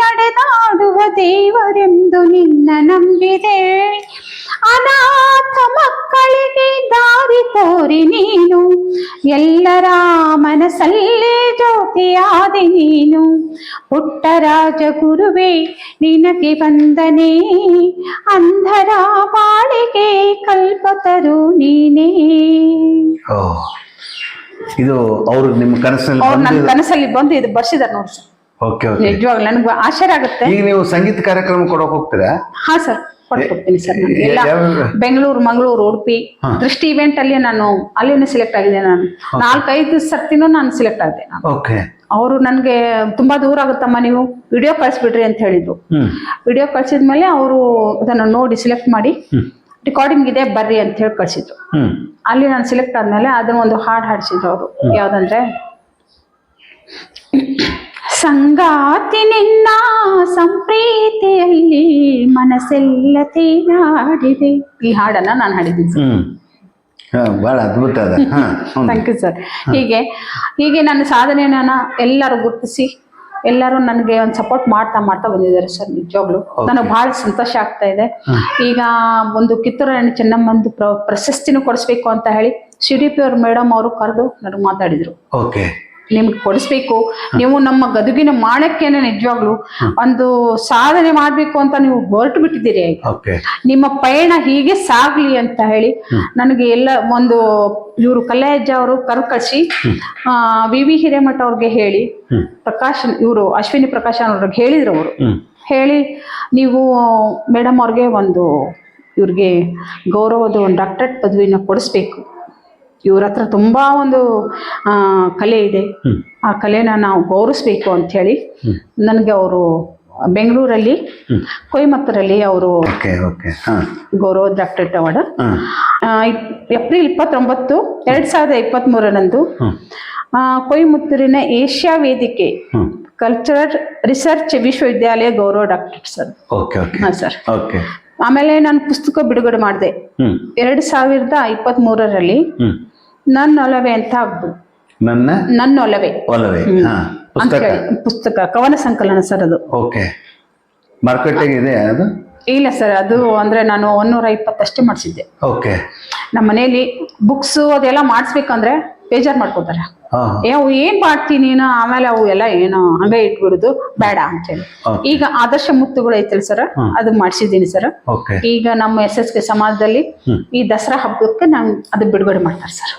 ನಡೆದಾಡುವ ದೇವರೆಂದು ನಿನ್ನ ನಂಬಿದೆ ಎಲ್ಲರ ಮನಸ್ಸಲ್ಲೇ ಜ್ಯೋತಿಯಾದೆ ನೀನು. ಪುಟ್ಟರಾಜ ಗುರುವೇ ನಿನಗೆ ವಂದನೆ. ಅಂಧರ ಬಾಳಿಗೆ ಕಲ್ಪತರು ನೀನೇ. ಇದು ಅವ್ರು ನಿಮ್ಮ ಕನಸಲ್ಲಿ ಅವ್ರು ನನ್ನ ಕನಸಲ್ಲಿ ಬಂದು ಇದು ಬರ್ಸಿದಾರೆ ನೋಡಿ ಸರ್. Okay okay. ನಿಜವಾಗ್ಲೂ ನನಗೆ ಆಶ್ಚರ್ಯ ಆಗುತ್ತೆ. ಈಗ ನೀವು ಸಂಗೀತ ಕಾರ್ಯಕ್ರಮ ಕೊಡೋಕೆ ಹೋಗ್ತೀರಾ? ಹಾ ಸರ್. ಕೊಟ್ಕೊಡ್ತೀನಿ ಸರ್ ನಾನು. ಎಲ್ಲ ಬೆಂಗಳೂರು ಮಂಗಳೂರು ಉಡುಪಿ. ದೃಷ್ಟಿ ಇವೆಂಟ್ ಅಲ್ಲಿ ನಾನು ಅಲ್ಲಿನೇ ಸೆಲೆಕ್ಟ್ ಆಗಿದೆ ನಾನು. ನಾಲ್ಕೈದು ಸರ್ತಿನೂ ನಾನು ಸೆಲೆಕ್ಟ್ ಆಗಿದೆ ನಾನು. ಅವರು ನನಗೆ ತುಂಬಾ ದೂರ ಆಗುತ್ತಮ್ಮ ನೀವು? ವಿಡಿಯೋ ಕಳಿಸ್ಬಿಡ್ರಿ ಅಂತ ಹೇಳಿದ್ರು. ವಿಡಿಯೋ ಕಳ್ಸಿದ್ಮೇಲೆ ಅವರು ಅದನ್ನ ನೋಡಿ ಸೆಲೆಕ್ಟ್ ಮಾಡಿ ರೆಕಾರ್ಡಿಂಗ್ ಇದೆ ಬರ್ರಿ ಅಂತ ಹೇಳಿ ಕಳ್ಸಿದ್ರು. ಅಲ್ಲಿ ನಾನು ಸೆಲೆಕ್ಟ್ ಆದ್ಮೇಲೆ ಅದನ್ನ ಒಂದು ಹಾಡ್ ಹಾಡಿಸಿದ್ರು ಅವರು. ಯಾವ್ದಂದ್ರೆ ಸಂಗಾತಿ ನಿನ್ನ ಸಂಪ್ರೀತಿಯಲ್ಲಿ ಮನಸ್ಸೆಲ್ಲ ತೇನಾಡಿದೆ. ಈ ಹಾಡನ್ನ ನಾನು ಹಾಡಿದ್ದೀನಿ ಸರ್. ಬಹಳ ಅದ್ಭುತ ಅದ. ಥ್ಯಾಂಕ್ ಯು ಸರ್ ಹೀಗೆ ಹೀಗೆ ನನ್ನ ಸಾಧನೆಯನ್ನ ಎಲ್ಲರೂ ಗುರುತಿಸಿ ಎಲ್ಲರೂ ನನಗೆ ಒಂದು ಸಪೋರ್ಟ್ ಮಾಡ್ತಾ ಮಾಡ್ತಾ ಬಂದಿದ್ದಾರೆ ಸರ್ ನಿಜವಾಗ್ಲು. ನನಗೆ ಬಹಳ ಸಂತೋಷ ಆಗ್ತಾ ಇದೆ. ಈಗ ಒಂದು ಕಿತ್ತೂರು ರಾಣಿ ಚೆನ್ನಮ್ಮಂದು ಪ್ರ ಪ್ರಶಸ್ತಿನೂ ಕೊಡಿಸ್ಬೇಕು ಅಂತ ಹೇಳಿ ಸಿ ಡಿ ಪಿ ಅವ್ರ ಮೇಡಮ್ ಅವರು ಕರೆದು ನನಗೆ ಮಾತಾಡಿದ್ರು. ಓಕೆ ನಿಮ್ಗೆ ಕೊಡಿಸ್ಬೇಕು. ನೀವು ನಮ್ಮ ಗದುಗಿನ ಮಾಣಕ್ಯನ ನಿಜವಾಗ್ಲು ಒಂದು ಸಾಧನೆ ಮಾಡ್ಬೇಕು ಅಂತ ನೀವು ಹೊರಟು ಬಿಟ್ಟಿದ್ದೀರಿ ನಿಮ್ಮ ಪಯಣ ಹೀಗೆ ಸಾಗ್ಲಿ ಅಂತ ಹೇಳಿ ನನಗೆ ಎಲ್ಲ ಒಂದು ಇವರು ಕಲ್ಯಾಜ್ಜ ಅವರು ಕರು ಕಳಿಸಿ ವಿ ವಿ ಹಿರೇಮಠ ಅವ್ರಿಗೆ ಹೇಳಿ ಪ್ರಕಾಶ್ ಇವರು ಅಶ್ವಿನಿ ಪ್ರಕಾಶ್ ಅವ್ರಿಗೆ ಹೇಳಿದ್ರು ಅವರು. ಹೇಳಿ ನೀವು ಮೇಡಮ್ ಅವ್ರಿಗೆ ಒಂದು ಇವ್ರಿಗೆ ಗೌರವದ ಒಂದು ಡಾಕ್ಟರೇಟ್ ಪದವಿನ ಕೊಡಿಸ್ಬೇಕು. ಇವ್ರ ಹತ್ರ ತುಂಬಾ ಒಂದು ಕಲೆ ಇದೆ. ಆ ಕಲೆನ ನಾವು ಗೌರವಿಸ್ಬೇಕು ಅಂತ ಹೇಳಿ ನನಗೆ ಅವರು ಬೆಂಗಳೂರಲ್ಲಿ ಕೊಯಮತ್ತೂರಲ್ಲಿ ಅವರು ಓಕೆ ಓಕೆ. ಹಾ. ಗೌರವ ಡಾಕ್ಟರ್ ಅವಾರ್ಡ್. ಹಾ. ಏಪ್ರಿಲ್ ಇಪ್ಪತ್ತೊಂಬತ್ತು ಎರಡ್ ಸಾವಿರದ ಇಪ್ಪತ್ತ್ ಮೂರರಂದು ಕೊಯಮತ್ತೂರಿನ ಏಷ್ಯಾ ವೇದಿಕೆ ಕಲ್ಚರಲ್ ರಿಸರ್ಚ್ ವಿಶ್ವವಿದ್ಯಾಲಯ ಗೌರವ ಡಾಕ್ಟರ್ ಸರ್. Okay okay. ಹಾ ಸರ್. ಓಕೆ. ಆಮೇಲೆ ನಾನು ಪುಸ್ತಕ ಬಿಡುಗಡೆ ಮಾಡಿದೆ. ಎರಡ್ ಎರಡು ಸಾವಿರದ ಇಪ್ಪತ್ತ್ ಮೂರರಲ್ಲಿ ಹ್ಮ್ ನನ್ನ ಒಲವೆ ಅಂತ ಆಗ್ಬೋದು ನನ್ನ ನನ್ನ ಒಲವೆ. ಒಲವೇ ಹಾ ಅಂತ ಪುಸ್ತಕ ಹೇಳಿ ಪುಸ್ತಕ ಕವನ ಸಂಕಲನ ಸರ್ ಅದು. ಓಕೆ. ಮಾರ್ಕೆಟಿಂಗ್ ಇದೆ ಅದು? ಇಲ್ಲ ಸರ್ ಅದು ಅಂದ್ರೆ ನಾನು ಒಂದೂರ ಇಪ್ಪತ್ತಷ್ಟೇ ಮಾಡಿಸಿದ್ದೆ. ಓಕೆ. ನಮ್ಮ ಮನೆಯಲ್ಲಿ ಬುಕ್ಸ್ ಅದೆಲ್ಲ ಮಾಡಿಸ್ಬೇಕಂದ್ರೆ ಬೇಜಾರ್ ಮಾಡ್ಕೋತಾರೆ. ಅವು ಏನ್ ಮಾಡ್ತೀನಿ ನೀನು? ಆಮೇಲೆ ಅವು ಎಲ್ಲ ಏನು ಹಂಗ ಇಟ್ಬಿಡುದು ಬೇಡ ಅಂತೇಳಿ. ಈಗ ಆದರ್ಶ ಮುತ್ತುಗಳು ಐತಲ್ಲ ಸರ್ ಅದು ಮಾಡಿಸಿದ್ದೀನಿ ಸರ್. ಈಗ ನಮ್ಮ ಎಸ್ ಎಸ್ ಕೆ ಸಮಾಜದಲ್ಲಿ ಈ ದಸರಾ ಹಬ್ಬಕ್ಕೆ ನಂಗ್ ಅದು ಬಿಡುಗಡೆ ಮಾಡ್ತಾರೆ ಸರ್.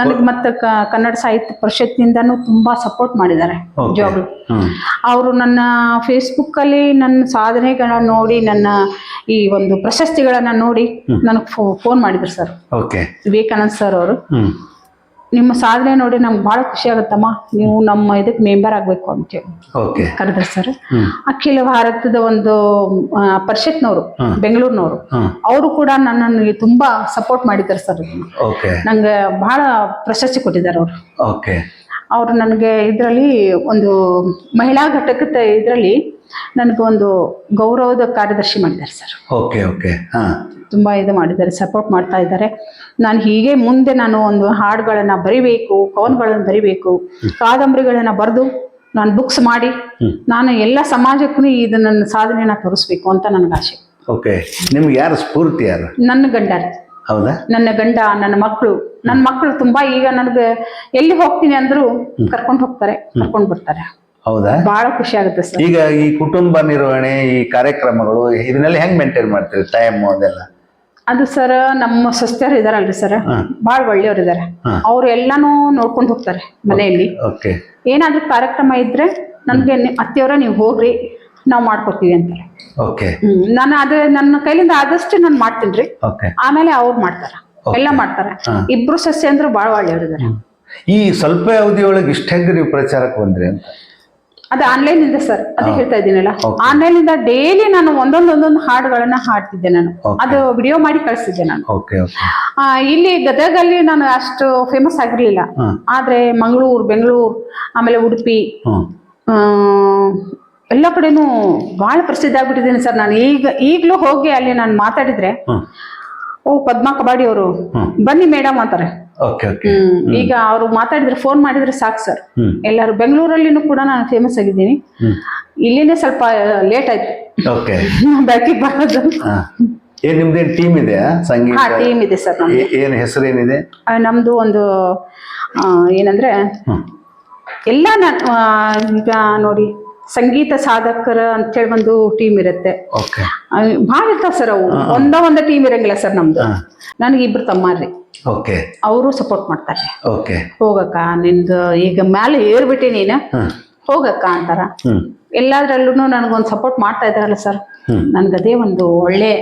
ನನಗ್ ಮತ್ತೆ ಕನ್ನಡ ಸಾಹಿತ್ಯ ಪರಿಷತ್ನಿಂದಾನು ತುಂಬಾ ಸಪೋರ್ಟ್ ಮಾಡಿದ್ದಾರೆ ಜಾಬ್ ಅವರು ನನ್ನ ಫೇಸ್ಬುಕ್ ಅಲ್ಲಿ ನನ್ನ ಸಾಧನೆಗಳನ್ನ ನೋಡಿ ನನ್ನ ಈ ಒಂದು ಪ್ರಶಸ್ತಿಗಳನ್ನ ನೋಡಿ ನನಗೆ ಫೋನ್ ಮಾಡಿದ್ರು ಸರ್. ವಿವೇಕಾನಂದ್ ಸರ್ ಅವರು. ನಿಮ್ಮ ಸಾಧನೆ ನೋಡಿ ನಮ್ಗೆ ಬಹಳ ಖುಷಿ ಆಗುತ್ತಮ್ಮ. ನೀವು ನಮ್ಮ ಇದಕ್ಕೆ ಮೆಂಬರ್ ಆಗ್ಬೇಕು ಅಂತೇಳಿ ಓಕೆ ಕರೆದ್ರು ಸರ್ ಅಖಿಲ ಭಾರತದ ಒಂದು ಪರಿಷತ್ನವರು ಬೆಂಗಳೂರಿನವರು. ಅವರು ಕೂಡ ನನ್ನನ್ನು ತುಂಬಾ ಸಪೋರ್ಟ್ ಮಾಡಿದ್ದಾರೆ ಸರ್ ನಂಗೆ ಬಹಳ ಪ್ರಶಸ್ತಿ ಕೊಟ್ಟಿದ್ದಾರೆ ಅವರು. ಓಕೆ ಅವರು ನನಗೆ ಇದರಲ್ಲಿ ಒಂದು ಮಹಿಳಾ ಘಟಕದ ಇದರಲ್ಲಿ ನನಗೆ ಒಂದು ಗೌರವದ ಕಾರ್ಯದರ್ಶಿ ಮಾಡಿದ್ದಾರೆ ಸರ್. ಓಕೆ ಓಕೆ ಹಾ. ತುಂಬ ಇದು ಮಾಡಿದ್ದಾರೆ ಸಪೋರ್ಟ್ ಮಾಡ್ತಾ ಇದ್ದಾರೆ. ನಾನು ಹೀಗೆ ಮುಂದೆ ನಾನು ಒಂದು ಹಾಡುಗಳನ್ನ ಬರಿಬೇಕು ಕವನಗಳನ್ನು ಬರಿಬೇಕು ಕಾದಂಬರಿಗಳನ್ನ ಬರೆದು ನಾನು ಬುಕ್ಸ್ ಮಾಡಿ ನಾನು ಎಲ್ಲ ಸಮಾಜಕ್ಕೂ ಇದು ನನ್ನ ಸಾಧನೆಯನ್ನ ತೋರಿಸ್ಬೇಕು ಅಂತ ನನಗೆ ಆಸೆ. ಓಕೆ ನಿಮ್ಗೆ ಯಾರು ಸ್ಫೂರ್ತಿ ಯಾರು? ನನ್ನ ಗಂಡ ಹೌದಾ? ನನ್ನ ಗಂಡ ನನ್ನ ಮಕ್ಕಳು ನನ್ನ ಮಕ್ಕಳು ತುಂಬಾ ಈಗ ನನಗೆ ಎಲ್ಲಿ ಹೋಗ್ತೀನಿ ಅಂದ್ರು ಕರ್ಕೊಂಡು ಹೋಗ್ತಾರೆ ಕರ್ಕೊಂಡು ಬರ್ತಾರೆ. ಹೌದಾ? ಬಹಳ ಖುಷಿ ಆಗುತ್ತೆ ಸರ್. ಈಗ ಈ ಕುಟುಂಬ ನಿರ್ವಹಣೆ ಈ ಕಾರ್ಯಕ್ರಮಗಳು ಇದನ್ನೆಲ್ಲ ಹೆಂಗ್ ಮೇಂಟೈನ್ ಮಾಡ್ತೀರಿ ಟೈಮ್ ಅದೆಲ್ಲ? ಅದು ಸರ್ ನಮ್ಮ ಸೊಸ್ತೆಯರು ಇದಾರಲ್ರಿ ಸರ್. ಬಹಳ ಒಳ್ಳೆಯವ್ರು ಇದಾರೆ. ಅವ್ರು ಎಲ್ಲಾನು ನೋಡ್ಕೊಂಡು ಹೋಗ್ತಾರೆ ಮನೆಯಲ್ಲಿ. ಓಕೆ. ಏನಾದ್ರೂ ಕಾರ್ಯಕ್ರಮ ಇದ್ರೆ ನನ್ಗೆ ಅತ್ತೆಯವರ ನೀವು ಹೋಗ್ರಿ ನಾವು ಮಾಡ್ಕೊತೀವಿ ಅಂತಾರೆ. ಓಕೆ. ನಾನು ಅದೇ ನನ್ನ ಕೈಲಿಂದ ಆದಷ್ಟು ನಾನು ಮಾಡ್ತೀನಿ ರೀ. ಆಮೇಲೆ ಅವ್ರು ಮಾಡ್ತಾರ. ಎಲ್ಲ ಮಾಡ್ತಾರ. ಇಬ್ರು ಸಸ್ಯ ಅಂದ್ರೆ ಒಳ್ಳೆಯವ್ರು ಇದಾರೆ. ಈ ಸ್ವಲ್ಪ ಅವಧಿಯೊಳಗೆ ಇಷ್ಟ ಹೆಂಗ್ರಿ ನೀವು ಪ್ರಚಾರಕ್ಕೆ ಬಂದ್ರಿ ಅಂತ? ಅದು ಆನ್ಲೈನ್ ಇಂದ ಸರ್ ಅದು ಹೇಳ್ತಾ ಇದ್ದೀನಲ್ಲ. ಆನ್ಲೈನ್ ಇಂದ ಡೈಲಿ ನಾನು ಒಂದೊಂದು ಒಂದೊಂದು ಹಾಡುಗಳನ್ನ ಹಾಡ್ತಿದ್ದೆ ನಾನು. ಅದು ವಿಡಿಯೋ ಮಾಡಿ ಕಳಿಸಿದ್ದೆ ನಾನು. ಇಲ್ಲಿ ಗದಗಲ್ಲಿ ನಾನು ಅಷ್ಟು ಫೇಮಸ್ ಆಗಿರ್ಲಿಲ್ಲ. ಆದ್ರೆ ಮಂಗಳೂರು ಬೆಂಗಳೂರು ಆಮೇಲೆ ಉಡುಪಿ ಎಲ್ಲ ಕಡೆನೂ ಬಹಳ ಪ್ರಸಿದ್ಧ ಆಗ್ಬಿಟ್ಟಿದ್ದೀನಿ ಸರ್ ನಾನು. ಈಗ ಈಗಲೂ ಹೋಗಿ ಅಲ್ಲಿ ನಾನು ಮಾತಾಡಿದ್ರೆ ಓ ಪದ್ಮಾ ಕಬಾಡಿ ಅವರು ಬನ್ನಿ ಮೇಡಮ್ ಅಂತಾರೆ. ಈಗ ಅವರು ಮಾತಾಡಿದ್ರೆ ಫೋನ್ ಮಾಡಿದ್ರೆ ಸಾಕು ಸರ್. ಎಲ್ಲರೂ ಬೆಂಗಳೂರಲ್ಲಿನೂ ಕೂಡ ನಾನು ಫೇಮಸ್ ಆಗಿದ್ದೀನಿ. ಇಲ್ಲಿನೇ ಸ್ವಲ್ಪ ಲೇಟ್ ಆಯ್ತು. ಬ್ಯಾಕಿಗೆ ಬರೋದು. ಏನ್ ಟೀಮ್ ಇದೆ ಸಂಗೀತ? ಟೀಮ್ ಇದೆ ಸರ್ ಏನ್ ಹೆಸರು ಏನಿದೆ ನಮ್ದು ಒಂದು ಏನಂದ್ರೆ ಎಲ್ಲ ಈಗ ನೋಡಿ ಸಂಗೀತ ಸಾಧಕರ ಅಂತೇಳಿ ಒಂದು ಟೀಮ್ ಇರುತ್ತೆ. ಭಾಳ ಇರ್ತಾವ ಸರ್ ಅವು. ಒಂದ ಒಂದ ಟೀಮ್ ಇರಂಗಿಲ್ಲ ಸರ್ ನಮ್ದು. ನನಗೆ ಇಬ್ರು ತಮ್ಮಾರ್ರಿ ಓಕೆ ಅವರು ಸಪೋರ್ಟ್ ಮಾಡ್ತಾರೆ. ಓಕೆ ಹೋಗಕ್ಕ ನಿಂದು ಈಗ ಮ್ಯಾಲೆ ಏರ್ಬಿಟ್ಟಿ ನೀನು? ಹೋಗಕ್ಕ ಅಂತಾರ. ಎಲ್ಲಾದ್ರಲ್ಲೂ ನನಗೊಂದು ಸಪೋರ್ಟ್ ಮಾಡ್ತಾ ಇದಾರಲ್ಲ ಸರ್. ನನ್ಗದೇ ಒಂದು ಒಳ್ಳೆ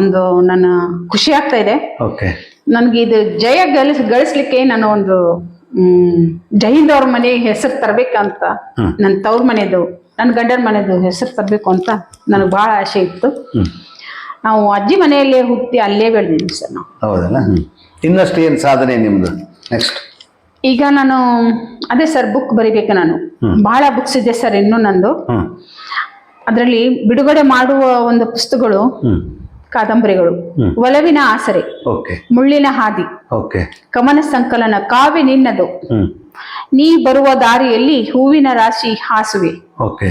ಒಂದು ನನ್ನ ಖುಷಿ ಆಗ್ತಾ ಇದೆ. ಓಕೆ ನನ್ಗೆ ಇದು ಜಯ ಗಳಿಸ್ ಗಳಿಸ್ಲಿಕ್ಕೆ ನಾನು ಒಂದು ಜೈಹಿಂದ್ ಅವ್ರ ಮನೆ ಹೆಸರು ತರ್ಬೇಕಂತ ನನ್ನ ತವ್ರ ಮನೆದು ನನ್ನ ಗಂಡನ ಮನೆದು ಹೆಸರು ತರಬೇಕು ಅಂತ ನನಗೆ ಭಾಳ ಆಸೆ ಇತ್ತು. ನಾವು ಅಜ್ಜಿ ಮನೆಯಲ್ಲೇ ಹುಟ್ಟಿ ಅಲ್ಲೇ ಬೆಳೆದಿದ್ವಿ ಸರ್ ನಾವು. ಇನ್ನಷ್ಟು ಏನು ಸಾಧನೆ ನಿಮ್ದು? ನೆಕ್ಸ್ಟ್ ಈಗ ನಾನು ಅದೇ ಸರ್ ಬುಕ್ ಬರಿಬೇಕು ನಾನು. ಬಹಳ ಬುಕ್ಸ್ ಇದೆ ಸರ್ ಇನ್ನು ನಂದು. ಅದರಲ್ಲಿ ಬಿಡುಗಡೆ ಮಾಡುವ ಒಂದು ಪುಸ್ತಕಗಳು ಕಾದಂಬರಿಗಳು. ಒಲವಿನ ಆಸರೆ. ಓಕೆ. ಮುಳ್ಳಿನ ಹಾದಿ. ಓಕೆ. ಕಮನ ಸಂಕಲನ ಕಾವ್ಯ ನಿನ್ನದು. ನೀ ಬರುವ ದಾರಿಯಲ್ಲಿ ಹೂವಿನ ರಾಶಿ ಹಾಸುವೆ. ಓಕೆ.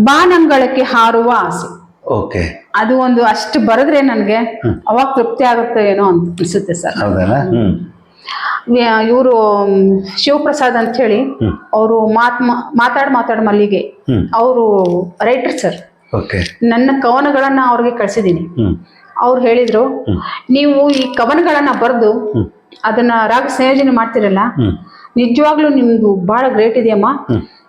ಬಾನಂಗಳಕ್ಕೆ ಹಾರುವ ಆಸೆ. ಓಕೆ ಅದು ಒಂದು ಅಷ್ಟು ಬರೆದ್ರೆ ನನಗೆ ಅವಾಗ ತೃಪ್ತಿ ಆಗುತ್ತೆ ಏನೋ ಅಂತ ಅನ್ಸುತ್ತೆ ಸರ್. ಹೌದಲ್ಲ ಹ್ಮ್. ಇವರು ಶಿವಪ್ರಸಾದ್ ಅಂತ ಹೇಳಿ ಅವರು ಮಾತ್ ಮಾತಾಡ್ ಮಾತಾಡ್ ಮಲ್ಲಿಗೆ ಅವರು ರೈಟರ್ ಸರ್. ಓಕೆ ನನ್ನ ಕವನಗಳನ್ನ ಅವ್ರಿಗೆ ಕಳ್ಸಿದ್ದೀನಿ. ಹ್ಮ್. ಅವ್ರು ಹೇಳಿದ್ರು ನೀವು ಈ ಕವನಗಳನ್ನ ಬರೆದು ಅದನ್ನ ರಾಗ ಸಂಯೋಜನೆ ಮಾಡ್ತಿರಲ್ಲ? ನಿಜವಾಗ್ಲೂ ನಿಮ್ದು ಬಹಳ ಗ್ರೇಟ್ ಇದೆಯಮ್ಮ.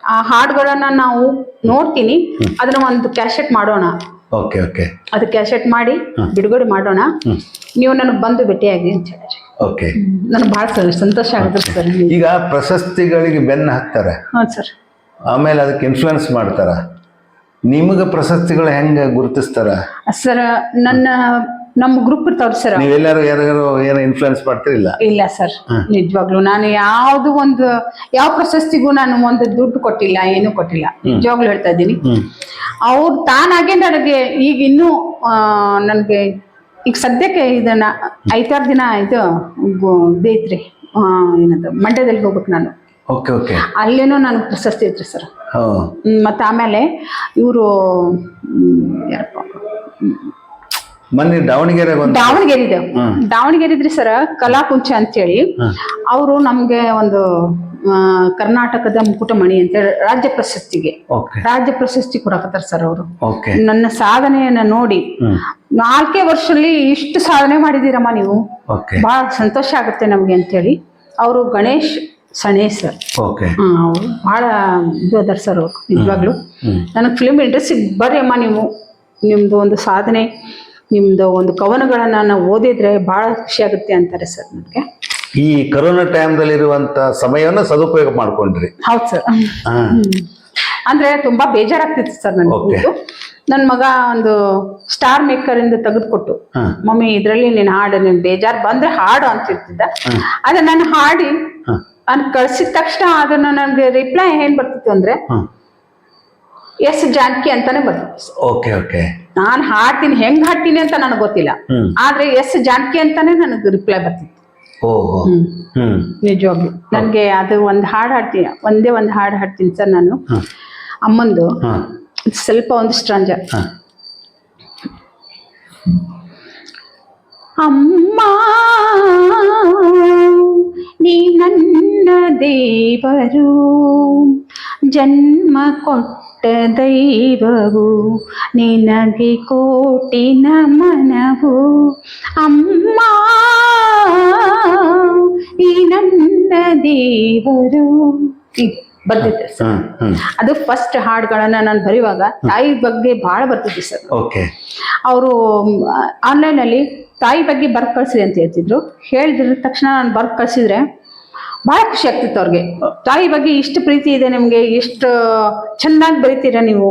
ಆ ಹಾಡುಗಳನ್ನ ನಾವು ನೋಡ್ತೀನಿ. ಅದನ್ನ ಒಂದು ಕ್ಯಾಶೆಟ್ ಮಾಡೋಣ. Okay okay. ಅದು ಕ್ಯಾಸೆಟ್ ಮಾಡಿ ಬಿಡುಗಡೆ ಮಾಡೋಣ. ನೀವು ನನಗೆ ಬಂದು ಭೇಟಿಯಾಗಿ ಅಂತ ಓಕೆ. ನನಗೆ ಭಾಳ ಸಂತೋಷ ಆಗುತ್ತೆ ಸರ್. ಈಗ ಪ್ರಶಸ್ತಿಗಳಿಗೆ ಬೆನ್ನು ಹಾಕ್ತಾರೆ. ಹ್ಞೂ ಸರ್. ಆಮೇಲೆ ಅದಕ್ಕೆ ಇನ್ಫ್ಲುಯೆನ್ಸ್ ಮಾಡ್ತಾರ? ನಿಮಗೆ ಪ್ರಶಸ್ತಿಗಳು ಹೆಂಗೆ ಗುರುತಿಸ್ತಾರ? ಸರ್ ನನ್ನ ನಮ್ಮ ಗ್ರೂಪ್ ಇರ್ತಾವ್ರಿ ಸರ್. ನೀವೆಲ್ಲರೂ ಯಾರು ಏನೋ ಇನ್ಫ್ಲುಯೆನ್ಸ್ ಮಾಡ್ತಿರಲಿಲ್ಲ? ಇಲ್ಲ ಸರ್ ನಿಜವಾಗ್ಲೂ. ನಾನು ಯಾವ್ದು ಒಂದು ಯಾವ ಪ್ರಶಸ್ತಿಗೂ ನಾನು ಒಂದು ದುಡ್ಡು ಕೊಟ್ಟಿಲ್ಲ ಏನು ಕೊಟ್ಟಿಲ್ಲ. ನಿಜವಾಗ್ಲೂ ಹೇಳ್ತಾ ಇದ್ದೀನಿ. ಅವ್ರು ತಾನಾಗೆ ನನಗೆ ಈಗ ಇನ್ನೂ ನನಗೆ ಈಗ ಸದ್ಯಕ್ಕೆ ಇದನ್ನ ಐದಾರು ದಿನ ಇದು ಇದೈತ್ರಿ ಏನದು ಮಂಡ್ಯದಲ್ಲಿ ಹೋಗ್ಬೇಕು ನಾನು. Okay okay. ಅಲ್ಲೇನೂ ನನಗೆ ಪ್ರಶಸ್ತಿ ಐತ್ರಿ ಸರ್. ಮತ್ತೆ ಆಮೇಲೆ ಇವರು ಮೊನ್ನೆ ಒಂದು ದಾವಣಗೆರೆ ಇದೆ ದಾವಣಗೆರೆ ಇದ್ರಿ ಸರ್ ಕಲಾಕುಂಚ ಅಂತೇಳಿ. ಅವರು ನಮ್ಗೆ ಒಂದು ಕರ್ನಾಟಕದ ಮುಕುಟಮಣಿ ಅಂತ ರಾಜ್ಯ ಪ್ರಶಸ್ತಿಗೆ. ರಾಜ್ಯ ಪ್ರಶಸ್ತಿ ಕೊಡಕತ್ತಾರ ಸರ್ ಅವರು. ನನ್ನ ಸಾಧನೆಯನ್ನ ನೋಡಿ ನಾಲ್ಕೇ ವರ್ಷದಲ್ಲಿ ಇಷ್ಟು ಸಾಧನೆ ಮಾಡಿದೀರಮ್ಮ ನೀವು. ಬಹಳ ಸಂತೋಷ ಆಗುತ್ತೆ ನಮ್ಗೆ ಅಂತೇಳಿ. ಅವರು ಗಣೇಶ್ ಸಣೆ ಸರ್. ಅವರು ಬಹಳ ಇದು ಅದಾರ ಸರ್ ಅವರು ನಿಜವಾಗ್ಲು. ನನಗೆ ಫಿಲ್ಮ್ ಇಂಡಸ್ಟ್ರಿಗೆ ಬರ್ರಿ ಅಮ್ಮ ನೀವು. ನಿಮ್ದು ಒಂದು ಸಾಧನೆ ನಿಮ್ದು ಒಂದು ಕವನಗಳನ್ನ ನಾವು ಓದಿದ್ರೆ ಬಹಳ ಖುಷಿ ಆಗುತ್ತೆ ಅಂತಾರೆ ಸರ್ ನನಗೆ. ಈ ಕರೋನಾ ಟೈಮ್ದಲ್ಲಿ ಇರುವಂತ ಸಮಯವನ್ನು ಸದುಪಯೋಗ ಮಾಡ್ಕೊಂಡ್ರಿ. ಹೌದು ಸರ್. ಅಂದ್ರೆ ತುಂಬಾ ಬೇಜಾರಾಗ್ತಿತ್ತು ಸರ್ ನನಗೆ ನನ್ನ ನನ್ ಮಗ ಒಂದು ಸ್ಟಾರ್ ಮೇಕರ್ ಇಂದ ತೆಗೆದುಕೊಟ್ಟು. ಮಮ್ಮಿ ಇದ್ರಲ್ಲಿ ನೀನ್ ಹಾಡು ನಿನ್ ಬೇಜಾರ್ ಬಂದ್ರೆ ಹಾಡು ಅಂತ ಇರ್ತಿದ್ದ ಆದ್ರೆ ನಾನು ಹಾಡಿ ಅನ್ ಕಳ್ಸಿದ ತಕ್ಷಣ ಅದನ್ನ ನನ್ಗೆ ರಿಪ್ಲೈ ಏನ್ ಬರ್ತಿತ್ತು ಅಂದ್ರೆ ಎಸ್ ಜಾನಕಿ ಅಂತಾನೆ ಬರ್ತಿತ್ತು ಓಕೆ ಓಕೆ. ನಾನ್ ಹಾಡ್ತೀನಿ ಹೆಂಗ್ ಹಾಡ್ತೀನಿ ಅಂತ ನನಗೆ ಗೊತ್ತಿಲ್ಲ. ಆದ್ರೆ ಎಸ್ ಜಾನಕಿ ಅಂತಾನೆ ನನಗೆ ರಿಪ್ಲೈ ಬರ್ತಿತ್ತು. ಓಹೋ. ಹ್ಮ್. ನಿಜವಾಗ್ಲು. ನನ್ಗೆ ಅದು ಒಂದು ಹಾಡು ಹಾಡ್ತೀನಿ. ಒಂದೇ ಒಂದು ಹಾಡು ಹಾಡ್ತೀನಿ ಸರ್ ನಾನು. ಅಮ್ಮಂದು. ಸ್ವಲ್ಪ ಒಂದು ಸ್ಟ್ರಾಂಜ. ಅಮ್ಮ ನೀ ನನ್ನ ದೇವರು. ಜನ್ಮ ಕೊಟ್ಟ ದೈವವು ನಿನಗೆ ಕೋಟಿ ನಮನವು ಅಮ್ಮ ಈ ನನ್ನ ದೇವರು. ಸರ್ ಹ್ಮ್ ಅದು ಫಸ್ಟ್ ಹಾಡುಗಳನ್ನ ನಾನು ಬರೆಯುವಾಗ ತಾಯಿ ಬಗ್ಗೆ ಬಹಳ ಬರ್ತಿದ್ದೆ ಸರ್. ಓಕೆ. ಅವರು ಆನ್ಲೈನಲ್ಲಿ ತಾಯಿ ಬಗ್ಗೆ ಬರ್ಕ್ ಕಳ್ಸಿ ಅಂತ ಹೇಳ್ತಿದ್ರು. ಹೇಳಿದ್ರ ತಕ್ಷಣ ನಾನು ಬರ್ಕ್ ಕಳ್ಸಿದ್ರೆ ಬಹಳ ಖುಷಿ ಆಗ್ತಿತ್ತು ಅವ್ರಿಗೆ. ತಾಯಿ ಬಗ್ಗೆ ಇಷ್ಟು ಪ್ರೀತಿ ಇದೆ ನಿಮ್ಗೆ ಇಷ್ಟು ಚೆನ್ನಾಗಿ ಬರೀತೀರಾ ನೀವು?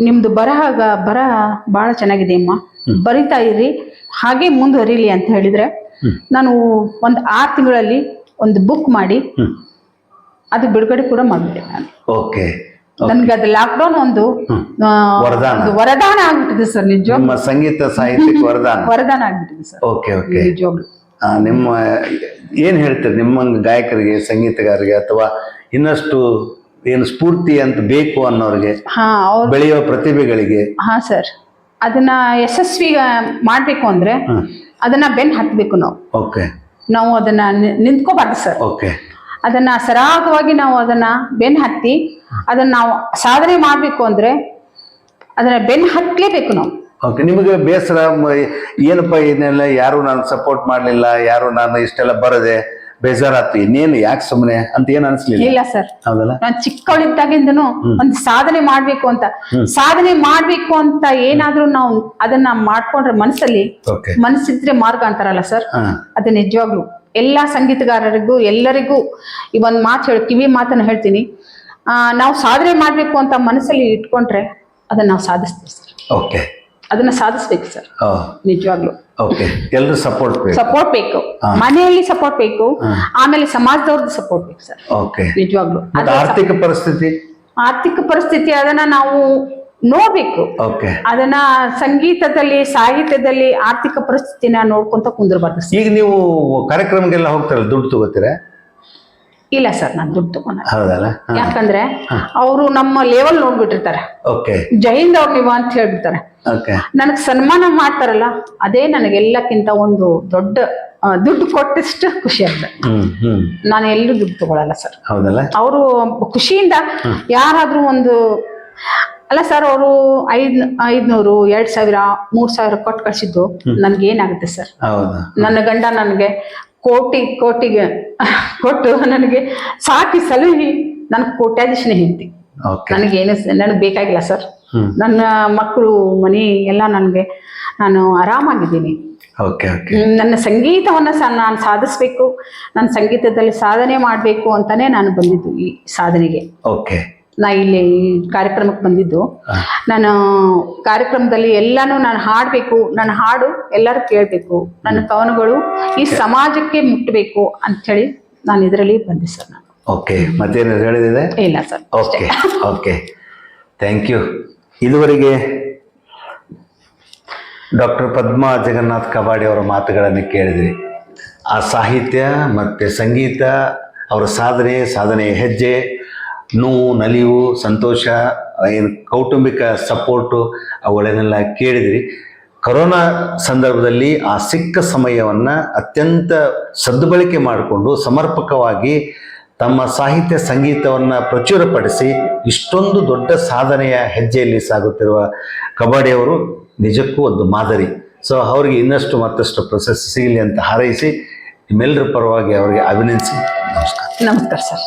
ನಿಮ್ದು ಬರಹ ಬರಹ ಬಹಳ ಚೆನ್ನಾಗಿದೆ ಅಮ್ಮ. ಬರಿತಾ ಇರಿ ಹಾಗೆ ಮುಂದುವರಿಲಿ ಅಂತ ಹೇಳಿದ್ರೆ ನಾನು ಒಂದು ಆರು ತಿಂಗಳಲ್ಲಿ ಒಂದು ಬುಕ್ ಮಾಡಿ. ಅದು ಬಿಡುಗಡೆ ಕೂಡ ಮಾಡಿಬಿಟ್ಟೆ ನಾನು. ಓಕೆ. ನನ್ಗೆ ಅದು ಲಾಕ್ಡೌನ್ ಒಂದು ವರದಾನ. ಒಂದು ವರದಾನ ಆಗ್ಬಿಟ್ಟಿದೆ ಸರ್ ನಿಜ. ನಿಮ್ಮ ಸಂಗೀತ ಸಾಹಿತ್ಯಕ್ಕೆ ವರದಾನ. ವರದಾನ ಆಗ್ಬಿಟ್ಟಿದೆ ಸರ್. Okay okay. ನಿಜವಾಗ್ಲು. ನಿಮ್ಮ ಏನು ಹೇಳ್ತೀರಿ ನಿಮ್ಮ ಗಾಯಕರಿಗೆ ಸಂಗೀತಗಾರರಿಗೆ ಅಥವಾ ಇನ್ನಷ್ಟು ಏನು ಸ್ಫೂರ್ತಿ ಅಂತ ಬೇಕು ಅನ್ನೋರಿಗೆ ಹಾ ಅವ್ರು ಬೆಳೆಯುವ ಪ್ರತಿಭೆಗಳಿಗೆ? ಹಾ ಸರ್. ಅದನ್ನ ಯಶಸ್ವಿ ಮಾಡ್ಬೇಕು ಅಂದ್ರೆ. ಅದನ್ನ ಬೆನ್ ಹತ್ಬೇಕು ನಾವು. ಓಕೆ ನಾವು ಅದನ್ನ ನಿ- ನಿಂತ್ಕೋಬಾರ್ದು ಸರ್. ಓಕೆ ಅದನ್ನ ಸರಾಗವಾಗಿ ನಾವು ಅದನ್ನ ಬೆನ್ ಹತ್ತಿ ಅದನ್ನ ನಾವು ಸಾಧನೆ ಮಾಡ್ಬೇಕು ಅಂದ್ರೆ ಅದನ್ನ ಬೆನ್ ಹತ್ಲೇಬೇಕು ನಾವು. ಓಕೆ ನಿಮಗೆ ಬೇಸರ ಮ- ಏನಪ್ಪ ಇದನ್ನೆಲ್ಲ ಯಾರು ನಾನು ಸಪೋರ್ಟ್ ಮಾಡಲಿಲ್ಲ ಯಾರು ನಾನು ಇಷ್ಟೆಲ್ಲ ಬರದೆ ಬೇಜಾರಾತು ಇನ್ನೇನು ಯಾಕೆ ಸುಮ್ಮನೆ ಅಂತ ಏನ್ ಅನ್ಸ್ಲಿಲ್ಲ? ಇಲ್ಲ ಸರ್. ಹೌದಲ್ಲ? ನಾನು ಚಿಕ್ಕವಳಿದ್ದಾಗಿಂದನು ಒಂದು ಸಾಧನೆ ಮಾಡ್ಬೇಕು ಅಂತ. ಸಾಧನೆ ಮಾಡ್ಬೇಕು ಅಂತ ಏನಾದ್ರು ನಾವು ಅದನ್ನ ಮಾಡ್ಕೊಂಡ್ರೆ ಮನಸ್ಸಲ್ಲಿ ಮನಸ್ಸಿದ್ರೆ ಮಾರ್ಗ ಅಂತಾರಲ್ಲ ಸರ್? ಹಾ. ಅದು ನಿಜವಾಗ್ಲು. ಎಲ್ಲಾ ಸಂಗೀತಗಾರರಿಗೂ ಎಲ್ಲರಿಗೂ ಈ ಒಂದ್ ಮಾತು ಹೇಳಿ ಕಿವಿ ಮಾತನ್ನ ಹೇಳ್ತೀನಿ. ಆ, ನಾವು ಸಾಧನೆ ಮಾಡ್ಬೇಕು ಅಂತ ಮನಸ್ಸಲ್ಲಿ ಇಟ್ಕೊಂಡ್ರೆ ಅದನ್ನ ನಾವು ಸಾಧಿಸ್ತೀವಿ ಸರ್. ಓಕೆ ಅದನ್ನ ಸಾಧಿಸ್ಬೇಕು ಸರ್. ನಿಜವಾಗ್ಲು. ಓಕೆ ಎಲ್ಲರೂ ಸಪೋರ್ಟ್ ಬೇಕು. ಸಪೋರ್ಟ್ ಬೇಕು. ಮನೆಯಲ್ಲಿ ಸಪೋರ್ಟ್ ಬೇಕು. ಆಮೇಲೆ ಸಮಾಜದವ್ರದ್ದು ಸಪೋರ್ಟ್ ಬೇಕು ಸರ್. ಓಕೆ ನಿಜವಾಗ್ಲು. ಆರ್ಥಿಕ ಪರಿಸ್ಥಿತಿ? ಆರ್ಥಿಕ ಪರಿಸ್ಥಿತಿ ಅದನ್ನ ನಾವು ನೋಡ್ಬೇಕು. ಓಕೆ ಅದನ್ನ ಸಂಗೀತದಲ್ಲಿ ಸಾಹಿತ್ಯದಲ್ಲಿ ಆರ್ಥಿಕ ಪರಿಸ್ಥಿತಿನ ನೋಡ್ಕೊಂತ ಕುಂದಿರ್ಬಾರ್ದು ಈಗ ನೀವು ಕಾರ್ಯಕ್ರಮಗೆಲ್ಲ ಹೋಗ್ತಾರಲ್ಲ ದುಡ್ಡು ತಗೋತೀರಾ? ಇಲ್ಲ ಸರ್ ನಾನು ದುಡ್ಡು ತಗೋಣ ಯಾಕಂದ್ರೆ ಅವರು ನಮ್ಮ ಲೆವೆಲ್ ನೋಡ್ಬಿಟ್ಟಿರ್ತಾರೆ. ಓಕೆ ಅವ್ರ ನೀವು ಅಂತ ಹೇಳ್ಬಿಡ್ತಾರೆ. ನನಗ್ ಸನ್ಮಾನ ಮಾಡ್ತಾರಲ್ಲ ಅದೇ ನನಗೆಲ್ಲಕ್ಕಿಂತ ಒಂದು ದೊಡ್ಡ ದುಡ್ಡು ಕೊಟ್ಟಷ್ಟು ಖುಷಿ ಆಗ್ತದೆ. ನಾನು ಎಲ್ಲೂ ದುಡ್ಡು ತಗೊಳಲ್ಲ ಸರ್. ಹೌದಲ್ಲ? ಅವರು ಖುಷಿಯಿಂದ ಯಾರಾದ್ರೂ ಒಂದು ಅಲ್ಲ ಸರ್ ಅವರು ಐದ್ ಐದ್ನೂರು ಎರಡ್ ಸಾವಿರ ಮೂರ್ ಸಾವಿರ ಕೊಟ್ಟು ಕಳ್ಸಿದ್ದು ನನ್ಗೆ ಏನಾಗುತ್ತೆ ಸರ್? ಹೌದು. ನನ್ನ ಗಂಡ ನನಗೆ ಕೋಟಿ ಕೋಟಿಗೆ ಕೊಟ್ಟು ನನಗೆ ಸಾಕಿ ಸಲಹಿ ನನ್ ಕೋಟ್ಯಾಧೀಶನೇ ಹೇಳ್ತಿ ನನಗೇನು ನನಗೆ ಬೇಕಾಗಿಲ್ಲ ಸರ್. ನನ್ನ ಮಕ್ಕಳು ಮನೆ ಎಲ್ಲ ನನಗೆ ನಾನು ಆರಾಮಾಗಿದ್ದೀನಿ. Okay okay. ನನ್ನ ಸಂಗೀತವನ್ನ ನಾನು ಸಾಧಿಸ್ಬೇಕು ನನ್ನ ಸಂಗೀತದಲ್ಲಿ ಸಾಧನೆ ಮಾಡಬೇಕು ಅಂತಾನೆ ನಾನು ಬಂದಿದ್ದು ಈ ಸಾಧನೆಗೆ. ಓಕೆ. ನಾ ಇಲ್ಲಿ ಈ ಕಾರ್ಯಕ್ರಮಕ್ಕೆ ಬಂದಿದ್ದು. ನಾನು ಕಾರ್ಯಕ್ರಮದಲ್ಲಿ ಎಲ್ಲಾನು ನಾನು ಹಾಡಬೇಕು ನನ್ನ ಹಾಡು ಎಲ್ಲರೂ ಕೇಳಬೇಕು ನನ್ನ ಕವನಗಳು ಈ ಸಮಾಜಕ್ಕೆ ಮುಟ್ಟಬೇಕು ಅಂಥೇಳಿ ನಾನು ಇದರಲ್ಲಿ ಬಂದೆ ಸರ್ ನಾನು. ಓಕೆ. ಮತ್ತೇನು ಹೇಳಿದಿದೆ ಇಲ್ಲ sir. Okay okay. Thank you ಇದುವರೆಗೆ ಡಾಕ್ಟರ್ ಪದ್ಮಾ ಜಗನ್ನಾಥ್ ಕಬಾಡಿ ಅವರ ಮಾತುಗಳನ್ನು ಕೇಳಿದ್ರಿ. ಆ ಸಾಹಿತ್ಯ ಮತ್ತು ಸಂಗೀತ, ಅವರ ಸಾಧನೆ, ಸಾಧನೆಯ ಹೆಜ್ಜೆ, ನೋವು, ನಲಿವು, ಸಂತೋಷ, ಏನು ಕೌಟುಂಬಿಕ ಸಪೋರ್ಟು ಅವುಗಳನ್ನೆಲ್ಲ ಕೇಳಿದ್ರಿ. ಕರೋನಾ ಸಂದರ್ಭದಲ್ಲಿ ಆ ಸಿಕ್ಕ ಸಮಯವನ್ನು ಅತ್ಯಂತ ಸದ್ಬಳಕೆ ಮಾಡಿಕೊಂಡು ಸಮರ್ಪಕವಾಗಿ ತಮ್ಮ ಸಾಹಿತ್ಯ ಸಂಗೀತವನ್ನು ಪ್ರಚುರಪಡಿಸಿ ಇಷ್ಟೊಂದು ದೊಡ್ಡ ಸಾಧನೆಯ ಹೆಜ್ಜೆಯಲ್ಲಿ ಸಾಗುತ್ತಿರುವ ಕಬಾಡಿಯವರು ನಿಜಕ್ಕೂ ಒಂದು ಮಾದರಿ. ಸೊ ಅವರಿಗೆ ಇನ್ನಷ್ಟು ಮತ್ತಷ್ಟು ಪ್ರಶಸ್ತಿ ಸಿಗಲಿ ಅಂತ ಹಾರೈಸಿ ನಿಮ್ಮೆಲ್ಲರ ಪರವಾಗಿ ಅವರಿಗೆ ಅಭಿನಂದಿಸಿ. ನಮಸ್ಕಾರ. ನಮಸ್ಕಾರ ಸರ್.